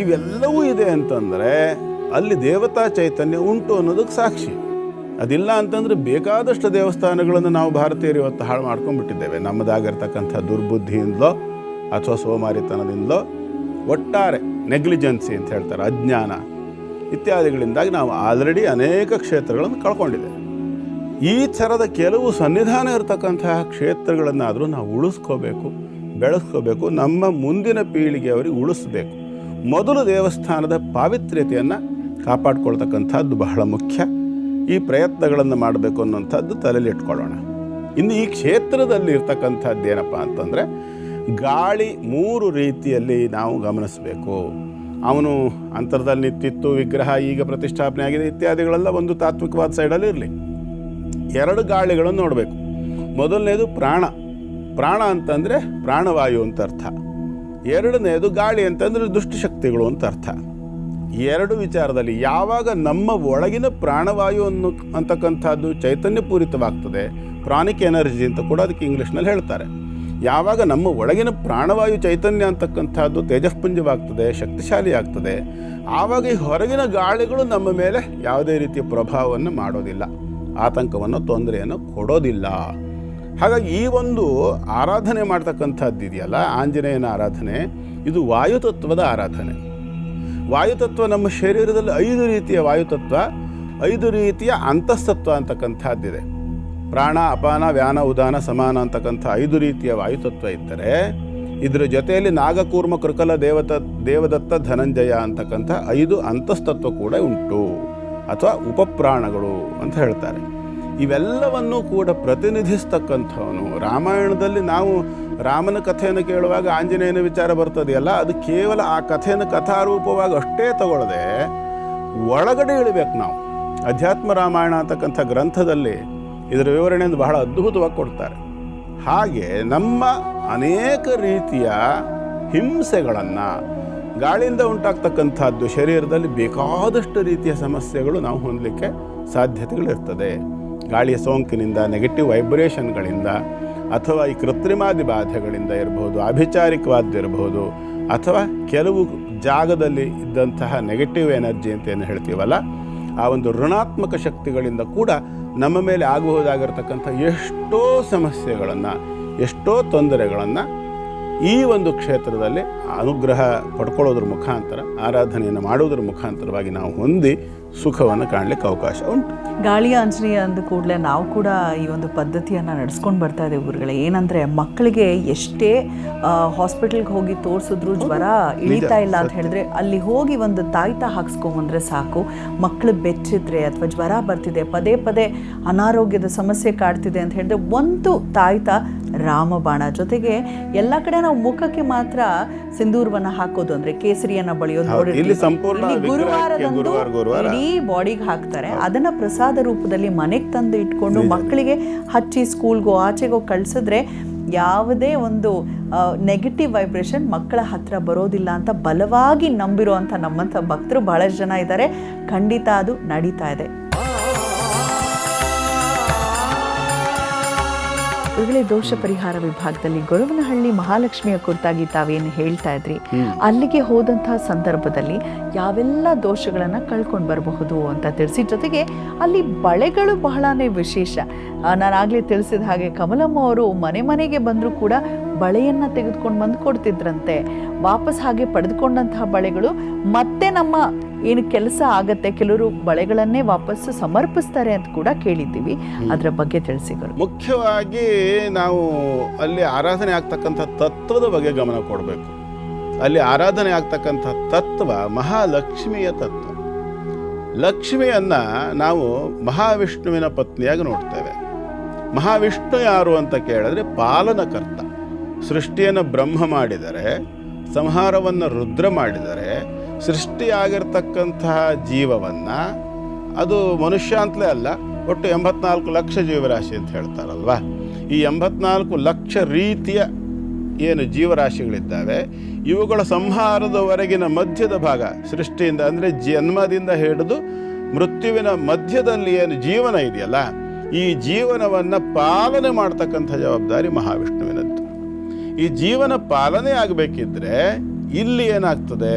ಇವೆಲ್ಲವೂ ಇದೆ ಅಂತಂದರೆ ಅಲ್ಲಿ ದೇವತಾ ಚೈತನ್ಯ ಉಂಟು ಅನ್ನೋದಕ್ಕೆ ಸಾಕ್ಷಿ. ಅದಿಲ್ಲ ಅಂತಂದ್ರೆ ಬೇಕಾದಷ್ಟು ದೇವಸ್ಥಾನಗಳನ್ನು ನಾವು ಭಾರತೀಯರು ಇವತ್ತು ಹಾಳು ಮಾಡ್ಕೊಂಡ್ಬಿಟ್ಟಿದ್ದೇವೆ. ನಮ್ಮದಾಗಿರ್ತಕ್ಕಂಥ ದುರ್ಬುದ್ಧಿಯಿಂದಲೋ ಅಥವಾ ಸೋಮಾರಿತನದಿಂದಲೋ ಒಟ್ಟಾರೆ ನೆಗ್ಲಿಜೆನ್ಸಿ ಅಂತ ಹೇಳ್ತಾರೆ, ಅಜ್ಞಾನ ಇತ್ಯಾದಿಗಳಿಂದಾಗಿ ನಾವು ಆಲ್ರೆಡಿ ಅನೇಕ ಕ್ಷೇತ್ರಗಳನ್ನು ಕಳ್ಕೊಂಡಿದ್ದೇವೆ. ಈ ಥರದ ಕೆಲವು ಸನ್ನಿಧಾನ ಇರತಕ್ಕಂತಹ ಕ್ಷೇತ್ರಗಳನ್ನಾದರೂ ನಾವು ಉಳಿಸ್ಕೋಬೇಕು, ಬೆಳೆಸ್ಕೋಬೇಕು, ನಮ್ಮ ಮುಂದಿನ ಪೀಳಿಗೆಯವರಿಗೆ ಉಳಿಸ್ಬೇಕು. ಮೊದಲು ದೇವಸ್ಥಾನದ ಪಾವಿತ್ರ್ಯತೆಯನ್ನು ಕಾಪಾಡ್ಕೊಳ್ತಕ್ಕಂಥದ್ದು ಬಹಳ ಮುಖ್ಯ. ಈ ಪ್ರಯತ್ನಗಳನ್ನು ಮಾಡಬೇಕು ಅನ್ನೋಂಥದ್ದು ತಲೆಯಲ್ಲಿ ಇಟ್ಕೊಳ್ಳೋಣ. ಇನ್ನು ಈ ಕ್ಷೇತ್ರದಲ್ಲಿ ಇರ್ತಕ್ಕಂಥದ್ದು ಏನಪ್ಪ ಅಂತಂದರೆ, ಗಾಳಿ ಮೂರು ರೀತಿಯಲ್ಲಿ ನಾವು ಗಮನಿಸಬೇಕು. ಅವನು ಅಂತರದಲ್ಲಿ ನಿಂತಿತ್ತು, ವಿಗ್ರಹ ಈಗ ಪ್ರತಿಷ್ಠಾಪನೆ ಆಗಿದೆ, ಇತ್ಯಾದಿಗಳೆಲ್ಲ ಒಂದು ತಾತ್ವಿಕವಾದ ಸೈಡಲ್ಲಿ ಇರಲಿ. ಎರಡು ಗಾಳಿಗಳನ್ನು ನೋಡಬೇಕು. ಮೊದಲನೇದು ಪ್ರಾಣ. ಪ್ರಾಣ ಅಂತಂದರೆ ಪ್ರಾಣವಾಯು ಅಂತ ಅರ್ಥ. ಎರಡನೇದು ಗಾಳಿ ಅಂತಂದರೆ ದುಷ್ಟಶಕ್ತಿಗಳು ಅಂತ ಅರ್ಥ. ಎರಡು ವಿಚಾರದಲ್ಲಿ ಯಾವಾಗ ನಮ್ಮ ಒಳಗಿನ ಪ್ರಾಣವಾಯು ಅನ್ನು ಅಂತಕ್ಕಂಥದ್ದು ಚೈತನ್ಯಪೂರಿತವಾಗ್ತದೆ, ಪ್ರಾಣಿಕ್ ಎನರ್ಜಿ ಅಂತ ಕೂಡ ಅದಕ್ಕೆ ಇಂಗ್ಲೀಷ್ನಲ್ಲಿ ಹೇಳ್ತಾರೆ. ಯಾವಾಗ ನಮ್ಮ ಒಳಗಿನ ಪ್ರಾಣವಾಯು ಚೈತನ್ಯ ಅಂತಕ್ಕಂಥದ್ದು ತೇಜಸ್ಪುಂಜವಾಗ್ತದೆ ಶಕ್ತಿಶಾಲಿ ಆಗ್ತದೆ ಆವಾಗ ಈ ಹೊರಗಿನ ಗಾಳಿಗಳು ನಮ್ಮ ಮೇಲೆ ಯಾವುದೇ ರೀತಿಯ ಪ್ರಭಾವವನ್ನು ಮಾಡೋದಿಲ್ಲ, ಆತಂಕವನ್ನು ತೊಂದರೆಯನ್ನು ಕೊಡೋದಿಲ್ಲ. ಹಾಗಾಗಿ ಈ ಒಂದು ಆರಾಧನೆ ಮಾಡ್ತಕ್ಕಂಥದ್ದು ಇದೆಯಲ್ಲ, ಆಂಜನೇಯನ ಆರಾಧನೆ, ಇದು ವಾಯುತತ್ವದ ಆರಾಧನೆ. ವಾಯುತತ್ವ ನಮ್ಮ ಶರೀರದಲ್ಲಿ ಐದು ರೀತಿಯ ವಾಯುತತ್ವ, ಐದು ರೀತಿಯ ಅಂತಸ್ತತ್ವ ಅಂತಕ್ಕಂಥದ್ದಿದೆ. ಪ್ರಾಣ, ಅಪಾನ, ವ್ಯಾನ, ಉದಾನ, ಸಮಾನ ಅಂತಕ್ಕಂಥ ಐದು ರೀತಿಯ ವಾಯುತತ್ವ ಇದ್ದರೆ, ಇದರ ಜೊತೆಯಲ್ಲಿ ನಾಗಕೂರ್ಮ, ಕೃಕಲ, ದೇವತ, ದೇವದತ್ತ, ಧನಂಜಯ ಅಂತಕ್ಕಂಥ ಐದು ಅಂತಸ್ತತ್ವ ಕೂಡ ಉಂಟು. ಅಥವಾ ಉಪಪ್ರಾಣಗಳು ಅಂತ ಹೇಳ್ತಾರೆ. ಇವೆಲ್ಲವನ್ನೂ ಕೂಡ ಪ್ರತಿನಿಧಿಸ್ತಕ್ಕಂಥವನು. ರಾಮಾಯಣದಲ್ಲಿ ನಾವು ರಾಮನ ಕಥೆಯನ್ನು ಕೇಳುವಾಗ ಆಂಜನೇಯನ ವಿಚಾರ ಬರ್ತದೆಯಲ್ಲ ಅದು ಕೇವಲ ಆ ಕಥೆಯನ್ನು ಕಥಾರೂಪವಾಗಿ ಅಷ್ಟೇ ತಗೊಳ್ಳದೆ ಒಳಗಡೆ ಇಳಿಬೇಕು ನಾವು. ಅಧ್ಯಾತ್ಮ ರಾಮಾಯಣ ಅಂತಕ್ಕಂಥ ಗ್ರಂಥದಲ್ಲಿ ಇದರ ವಿವರಣೆಯನ್ನು ಬಹಳ ಅದ್ಭುತವಾಗಿ ಕೊಡ್ತಾರೆ. ಹಾಗೆ ನಮ್ಮ ಅನೇಕ ರೀತಿಯ ಹಿಂಸೆಗಳನ್ನು, ಗಾಳಿಯಿಂದ ಉಂಟಾಗ್ತಕ್ಕಂಥದ್ದು ಶರೀರದಲ್ಲಿ ಬೇಕಾದಷ್ಟು ರೀತಿಯ ಸಮಸ್ಯೆಗಳು ನಾವು ಹೊಂದಲಿಕ್ಕೆ ಸಾಧ್ಯತೆಗಳಿರ್ತದೆ. ಗಾಳಿಯ ಸೋಂಕಿನಿಂದ ನೆಗೆಟಿವ್ ವೈಬ್ರೇಷನ್ಗಳಿಂದ ಅಥವಾ ಈ ಕೃತ್ರಿಮಾದಿ ಬಾಧೆಗಳಿಂದ ಇರಬಹುದು, ಅಭಿಚಾರಿಕವಾದ್ದಿರಬಹುದು ಅಥವಾ ಕೆಲವು ಜಾಗದಲ್ಲಿ ಇದ್ದಂತಹ ನೆಗೆಟಿವ್ ಎನರ್ಜಿ ಅಂತ ಏನು ಹೇಳ್ತೀವಲ್ಲ, ಆ ಒಂದು ಋಣಾತ್ಮಕ ಶಕ್ತಿಗಳಿಂದ ಕೂಡ ನಮ್ಮ ಮೇಲೆ ಆಗಬಹುದಾಗಿರ್ತಕ್ಕಂಥ ಎಷ್ಟೋ ಸಮಸ್ಯೆಗಳನ್ನು, ಎಷ್ಟೋ ತೊಂದರೆಗಳನ್ನು ಈ ಒಂದು ಕ್ಷೇತ್ರದಲ್ಲಿ ಅನುಗ್ರಹ ಪಡ್ಕೊಳ್ಳೋದ್ರ ಮುಖಾಂತರ, ಆರಾಧನೆಯನ್ನು ಮಾಡೋದ್ರ ಮುಖಾಂತರವಾಗಿ ನಾವು ಹೊಂದಿ ಸುಖವನ್ನು ಕಾಣಲಿಕ್ಕೆ ಅವಕಾಶ ಉಂಟು. ಗಾಳಿಯ ಆಂಜನೇಯ ಅಂದ ಕೂಡಲೇ ನಾವು ಕೂಡ ಈ ಒಂದು ಪದ್ಧತಿಯನ್ನು ನಡೆಸ್ಕೊಂಡು ಬರ್ತಾ ಇದ್ದೀವಿ ಗುರುಗಳೇ. ಏನಂದರೆ ಮಕ್ಕಳಿಗೆ ಎಷ್ಟೇ ಹಾಸ್ಪಿಟಲ್ಗೆ ಹೋಗಿ ತೋರಿಸಿದ್ರು ಜ್ವರ ಇಳಿತಾ ಇಲ್ಲ ಅಂತ ಹೇಳಿದ್ರೆ ಅಲ್ಲಿ ಹೋಗಿ ಒಂದು ತಾಯ್ತ ಹಾಕ್ಸ್ಕೊಂಬಂದ್ರೆ ಸಾಕು. ಮಕ್ಕಳು ಬೆಚ್ಚಿದ್ರೆ ಅಥವಾ ಜ್ವರ ಬರ್ತಿದೆ ಪದೇ ಪದೇ ಅನಾರೋಗ್ಯದ ಸಮಸ್ಯೆ ಕಾಡ್ತಿದೆ ಅಂತ ಹೇಳಿದ್ರೆ ಒಂದು ತಾಯ್ತ ರಾಮಬಾಣ. ಜೊತೆಗೆ ಎಲ್ಲ ಕಡೆ ನಾವು ಮುಖಕ್ಕೆ ಮಾತ್ರ ಸಿಂಧೂರವನ್ನು ಹಾಕೋದು ಅಂದ್ರೆ ಕೇಸರಿಯನ್ನ ಬಳಿಯೋದು ಗುರುವಾರದಂದು ಇಡೀ ಬಾಡಿಗೆ ಹಾಕ್ತಾರೆ ಅದನ್ನ ಪ್ರಸಾದ ರೂಪದಲ್ಲಿ ಮನೆಗೆ ತಂದು ಇಟ್ಕೊಂಡು ಮಕ್ಕಳಿಗೆ ಹಚ್ಚಿ ಸ್ಕೂಲ್ಗೋ ಆಚೆಗೋ ಕಳ್ಸಿದ್ರೆ ಯಾವುದೇ ಒಂದು ನೆಗೆಟಿವ್ ವೈಬ್ರೇಷನ್ ಮಕ್ಕಳ ಹತ್ರ ಬರೋದಿಲ್ಲ ಅಂತ ಬಲವಾಗಿ ನಂಬಿರುವಂಥ ನಮ್ಮಂಥ ಭಕ್ತರು ಬಹಳಷ್ಟು ಜನ ಇದ್ದಾರೆ. ಖಂಡಿತ ಅದು ನಡೀತಾ ಇದೆ. ಇವುಗಳೇ ದೋಷ ಪರಿಹಾರ ವಿಭಾಗದಲ್ಲಿ ಗೊರವನಹಳ್ಳಿ ಮಹಾಲಕ್ಷ್ಮಿಯ ಕುರಿತಾಗಿ ತಾವೇನು ಹೇಳ್ತಾ ಇದ್ರಿ? ಅಲ್ಲಿಗೆ ಹೋದಂತಹ ಸಂದರ್ಭದಲ್ಲಿ ಯಾವೆಲ್ಲ ದೋಷಗಳನ್ನು ಕಳ್ಕೊಂಡು ಬರಬಹುದು ಅಂತ ತಿಳಿಸಿ. ಜೊತೆಗೆ ಅಲ್ಲಿ ಬಳೆಗಳು ಬಹಳನೇ ವಿಶೇಷ. ನಾನು ಆಗಲೇ ತಿಳಿಸಿದ ಹಾಗೆ ಕಮಲಮ್ಮ ಅವರು ಮನೆ ಮನೆಗೆ ಬಂದರೂ ಕೂಡ ಬಳೆಯನ್ನು ತೆಗೆದುಕೊಂಡು ಬಂದು ಕೊಡ್ತಿದ್ರಂತೆ. ವಾಪಸ್ ಹಾಗೆ ಪಡೆದುಕೊಂಡಂತಹ ಬಳೆಗಳು ಮತ್ತೆ ನಮ್ಮ ಏನು ಕೆಲಸ ಆಗತ್ತೆ ಕೆಲವರು ಬಳೆಗಳನ್ನೇ ವಾಪಸ್ಸು ಸಮರ್ಪಿಸ್ತಾರೆ ಅಂತ ಕೂಡ ಕೇಳಿದ್ದೀವಿ. ಅದರ ಬಗ್ಗೆ ತಿಳಿಸಿದರು ಮುಖ್ಯವಾಗಿ ನಾವು ಅಲ್ಲಿ ಆರಾಧನೆ ಆಗ್ತಕ್ಕಂಥ ತತ್ವದ ಬಗ್ಗೆ ಗಮನ ಕೊಡಬೇಕು. ಅಲ್ಲಿ ಆರಾಧನೆ ಆಗ್ತಕ್ಕಂಥ ತತ್ವ ಮಹಾಲಕ್ಷ್ಮಿಯ ತತ್ವ. ಲಕ್ಷ್ಮಿಯನ್ನ ನಾವು ಮಹಾವಿಷ್ಣುವಿನ ಪತ್ನಿಯಾಗಿ ನೋಡ್ತೇವೆ. ಮಹಾವಿಷ್ಣು ಯಾರು ಅಂತ ಕೇಳಿದ್ರೆ ಪಾಲನಕರ್ತ. ಸೃಷ್ಟಿಯನ್ನು ಬ್ರಹ್ಮ ಮಾಡಿದರೆ, ಸಂಹಾರವನ್ನು ರುದ್ರ ಮಾಡಿದರೆ, ಸೃಷ್ಟಿಯಾಗಿರ್ತಕ್ಕಂತಹ ಜೀವವನ್ನು, ಅದು ಮನುಷ್ಯ ಅಂತಲೇ ಅಲ್ಲ, ಒಟ್ಟು ಎಂಬತ್ನಾಲ್ಕು ಲಕ್ಷ ಜೀವರಾಶಿ ಅಂತ ಹೇಳ್ತಾರಲ್ವಾ? ಈ ಎಂಬತ್ನಾಲ್ಕು ಲಕ್ಷ ರೀತಿಯ ಏನು ಜೀವರಾಶಿಗಳಿದ್ದಾವೆ, ಇವುಗಳ ಸಂಹಾರದವರೆಗಿನ ಮಧ್ಯದ ಭಾಗ ಸೃಷ್ಟಿಯಿಂದ, ಅಂದರೆ ಜನ್ಮದಿಂದ ಹಿಡಿದು ಮೃತ್ಯುವಿನ ಮಧ್ಯದಲ್ಲಿ ಏನು ಜೀವನ ಇದೆಯಲ್ಲ, ಈ ಜೀವನವನ್ನು ಪಾಲನೆ ಮಾಡ್ತಕ್ಕಂಥ ಜವಾಬ್ದಾರಿ ಮಹಾವಿಷ್ಣುವಿನದ್ದು. ಈ ಜೀವನ ಪಾಲನೆ ಆಗಬೇಕಿದ್ರೆ ಇಲ್ಲಿ ಏನಾಗ್ತದೆ?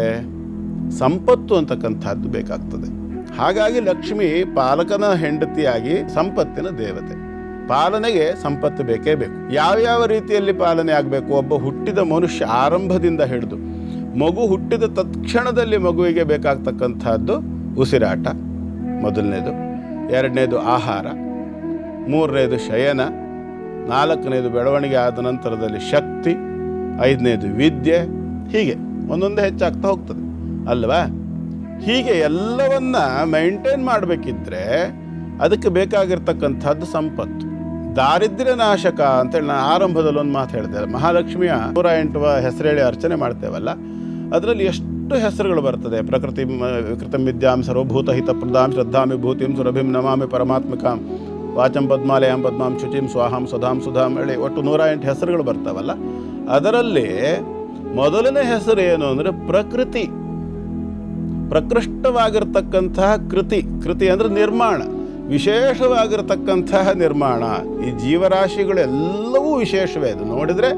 ಸಂಪತ್ತು ಅಂತಕ್ಕಂಥದ್ದು ಬೇಕಾಗ್ತದೆ. ಹಾಗಾಗಿ ಲಕ್ಷ್ಮಿ ಪಾಲಕನ ಹೆಂಡತಿಯಾಗಿ ಸಂಪತ್ತಿನ ದೇವತೆ. ಪಾಲನೆಗೆ ಸಂಪತ್ತು ಬೇಕೇ ಬೇಕು. ಯಾವ್ಯಾವ ರೀತಿಯಲ್ಲಿ ಪಾಲನೆ ಆಗಬೇಕು? ಒಬ್ಬ ಹುಟ್ಟಿದ ಮನುಷ್ಯ ಆರಂಭದಿಂದ ಹಿಡಿದು ಮಗು ಹುಟ್ಟಿದ ತತ್ಕ್ಷಣದಲ್ಲಿ ಮಗುವಿಗೆ ಬೇಕಾಗ್ತಕ್ಕಂಥದ್ದು ಉಸಿರಾಟ, ಮೊದಲನೇದು, ಎರಡನೇದು ಆಹಾರ, ಮೂರನೇದು ಶಯನ ನಾಲ್ಕನೇದು ಬೆಳವಣಿಗೆ ಆದ ನಂತರದಲ್ಲಿ ಶಕ್ತಿ, ಐದನೇದು ವಿದ್ಯೆ, ಹೀಗೆ ಒಂದೊಂದೇ ಹೆಚ್ಚಾಗ್ತಾ ಹೋಗ್ತದೆ. ಅಲ್ವಾ? ಹೀಗೆ ಎಲ್ಲವನ್ನ ಮೈಂಟೈನ್ ಮಾಡಬೇಕಿದ್ರೆ ಅದಕ್ಕೆ ಬೇಕಾಗಿರ್ತಕ್ಕಂಥದ್ದು ಸಂಪತ್ತು. ದಾರಿದ್ರ್ಯ ನಾಶಕ ಅಂತೇಳಿ ನಾನು ಆರಂಭದಲ್ಲಿ ಒಂದು ಮಾತು ಹೇಳಿದೆ ಮಹಾಲಕ್ಷ್ಮಿಯ ನೂರ ಎಂಟು ಹೆಸರೇಳಿ ಅರ್ಚನೆ ಮಾಡ್ತೇವಲ್ಲ, ಅದರಲ್ಲಿ ಎಷ್ಟು ಹೆಸರುಗಳು ಬರ್ತದೆ? ಪ್ರಕೃತಿ ವಿಕೃತಂ ವಿದ್ಯಾಂ ಸರ್ವಭೂತ ಹಿತ ಪ್ರದಾಂ ಶ್ರದ್ಧಾಮಿ ಭೂತಿಂ ಸುರಭಿಂ ನಮಾಮಿ ಪರಮಾತ್ಮಿಕಾಂ. ವಾಚಂ ಪದ್ಮಾಲಯಂ ಪದ್ಮಾಂ ಶುಚಿಂ ಸ್ವಾಹಾಂ ಸುಧಾಂ ಸುಧಾಂ ಹೇಳಿ ಒಟ್ಟು ನೂರ ಎಂಟು ಹೆಸರುಗಳು ಬರ್ತಾವಲ್ಲ, ಅದರಲ್ಲಿ ಮೊದಲನೇ ಹೆಸರು ಏನು ಅಂದರೆ ಪ್ರಕೃತಿ. ಪ್ರಕೃಷ್ಟವಾಗಿರ್ತಕ್ಕಂತಹ ಕೃತಿ. ಕೃತಿ ಅಂದರೆ ನಿರ್ಮಾಣ. ವಿಶೇಷವಾಗಿರತಕ್ಕಂತಹ ನಿರ್ಮಾಣ. ಈ ಜೀವರಾಶಿಗಳೆಲ್ಲವೂ ವಿಶೇಷವೇ. ಅದು ನೋಡಿದರೆ,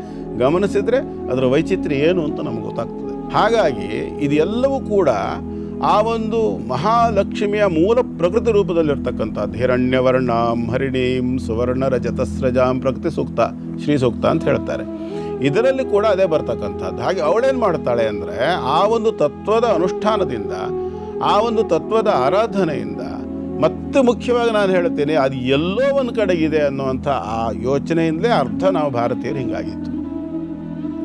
ಗಮನಿಸಿದರೆ ಅದರ ವೈಚಿತ್ರ್ಯ ಏನು ಅಂತ ನಮ್ಗೆ ಗೊತ್ತಾಗ್ತದೆ. ಹಾಗಾಗಿ ಇದೆಲ್ಲವೂ ಕೂಡ ಆ ಒಂದು ಮಹಾಲಕ್ಷ್ಮಿಯ ಮೂಲ ಪ್ರಕೃತಿ ರೂಪದಲ್ಲಿರ್ತಕ್ಕಂಥದ್ದು ಹಿರಣ್ಯವರ್ಣಾಂ ಹರಿಣೀಂ ಸುವರ್ಣ ರಜತಸ್ರಜಾಂ ಪ್ರಕೃತಿ ಸೂಕ್ತ, ಶ್ರೀ ಸೂಕ್ತ ಅಂತ ಹೇಳ್ತಾರೆ. ಇದರಲ್ಲಿ ಕೂಡ ಅದೇ ಬರ್ತಕ್ಕಂಥದ್ದು. ಹಾಗೆ ಅವಳೇನು ಮಾಡ್ತಾಳೆ ಅಂದರೆ ಆ ಒಂದು ತತ್ವದ ಅನುಷ್ಠಾನದಿಂದ, ಆ ಒಂದು ತತ್ವದ ಆರಾಧನೆಯಿಂದ, ಮತ್ತೆ ಮುಖ್ಯವಾಗಿ ನಾನು ಹೇಳ್ತೀನಿ, ಅದು ಎಲ್ಲೋ ಒಂದು ಇದೆ ಅನ್ನುವಂಥ ಆ ಯೋಚನೆಯಿಂದಲೇ ಅರ್ಥ ನಾವು ಭಾರತೀಯರು ಹಿಂಗಾಗಿತ್ತು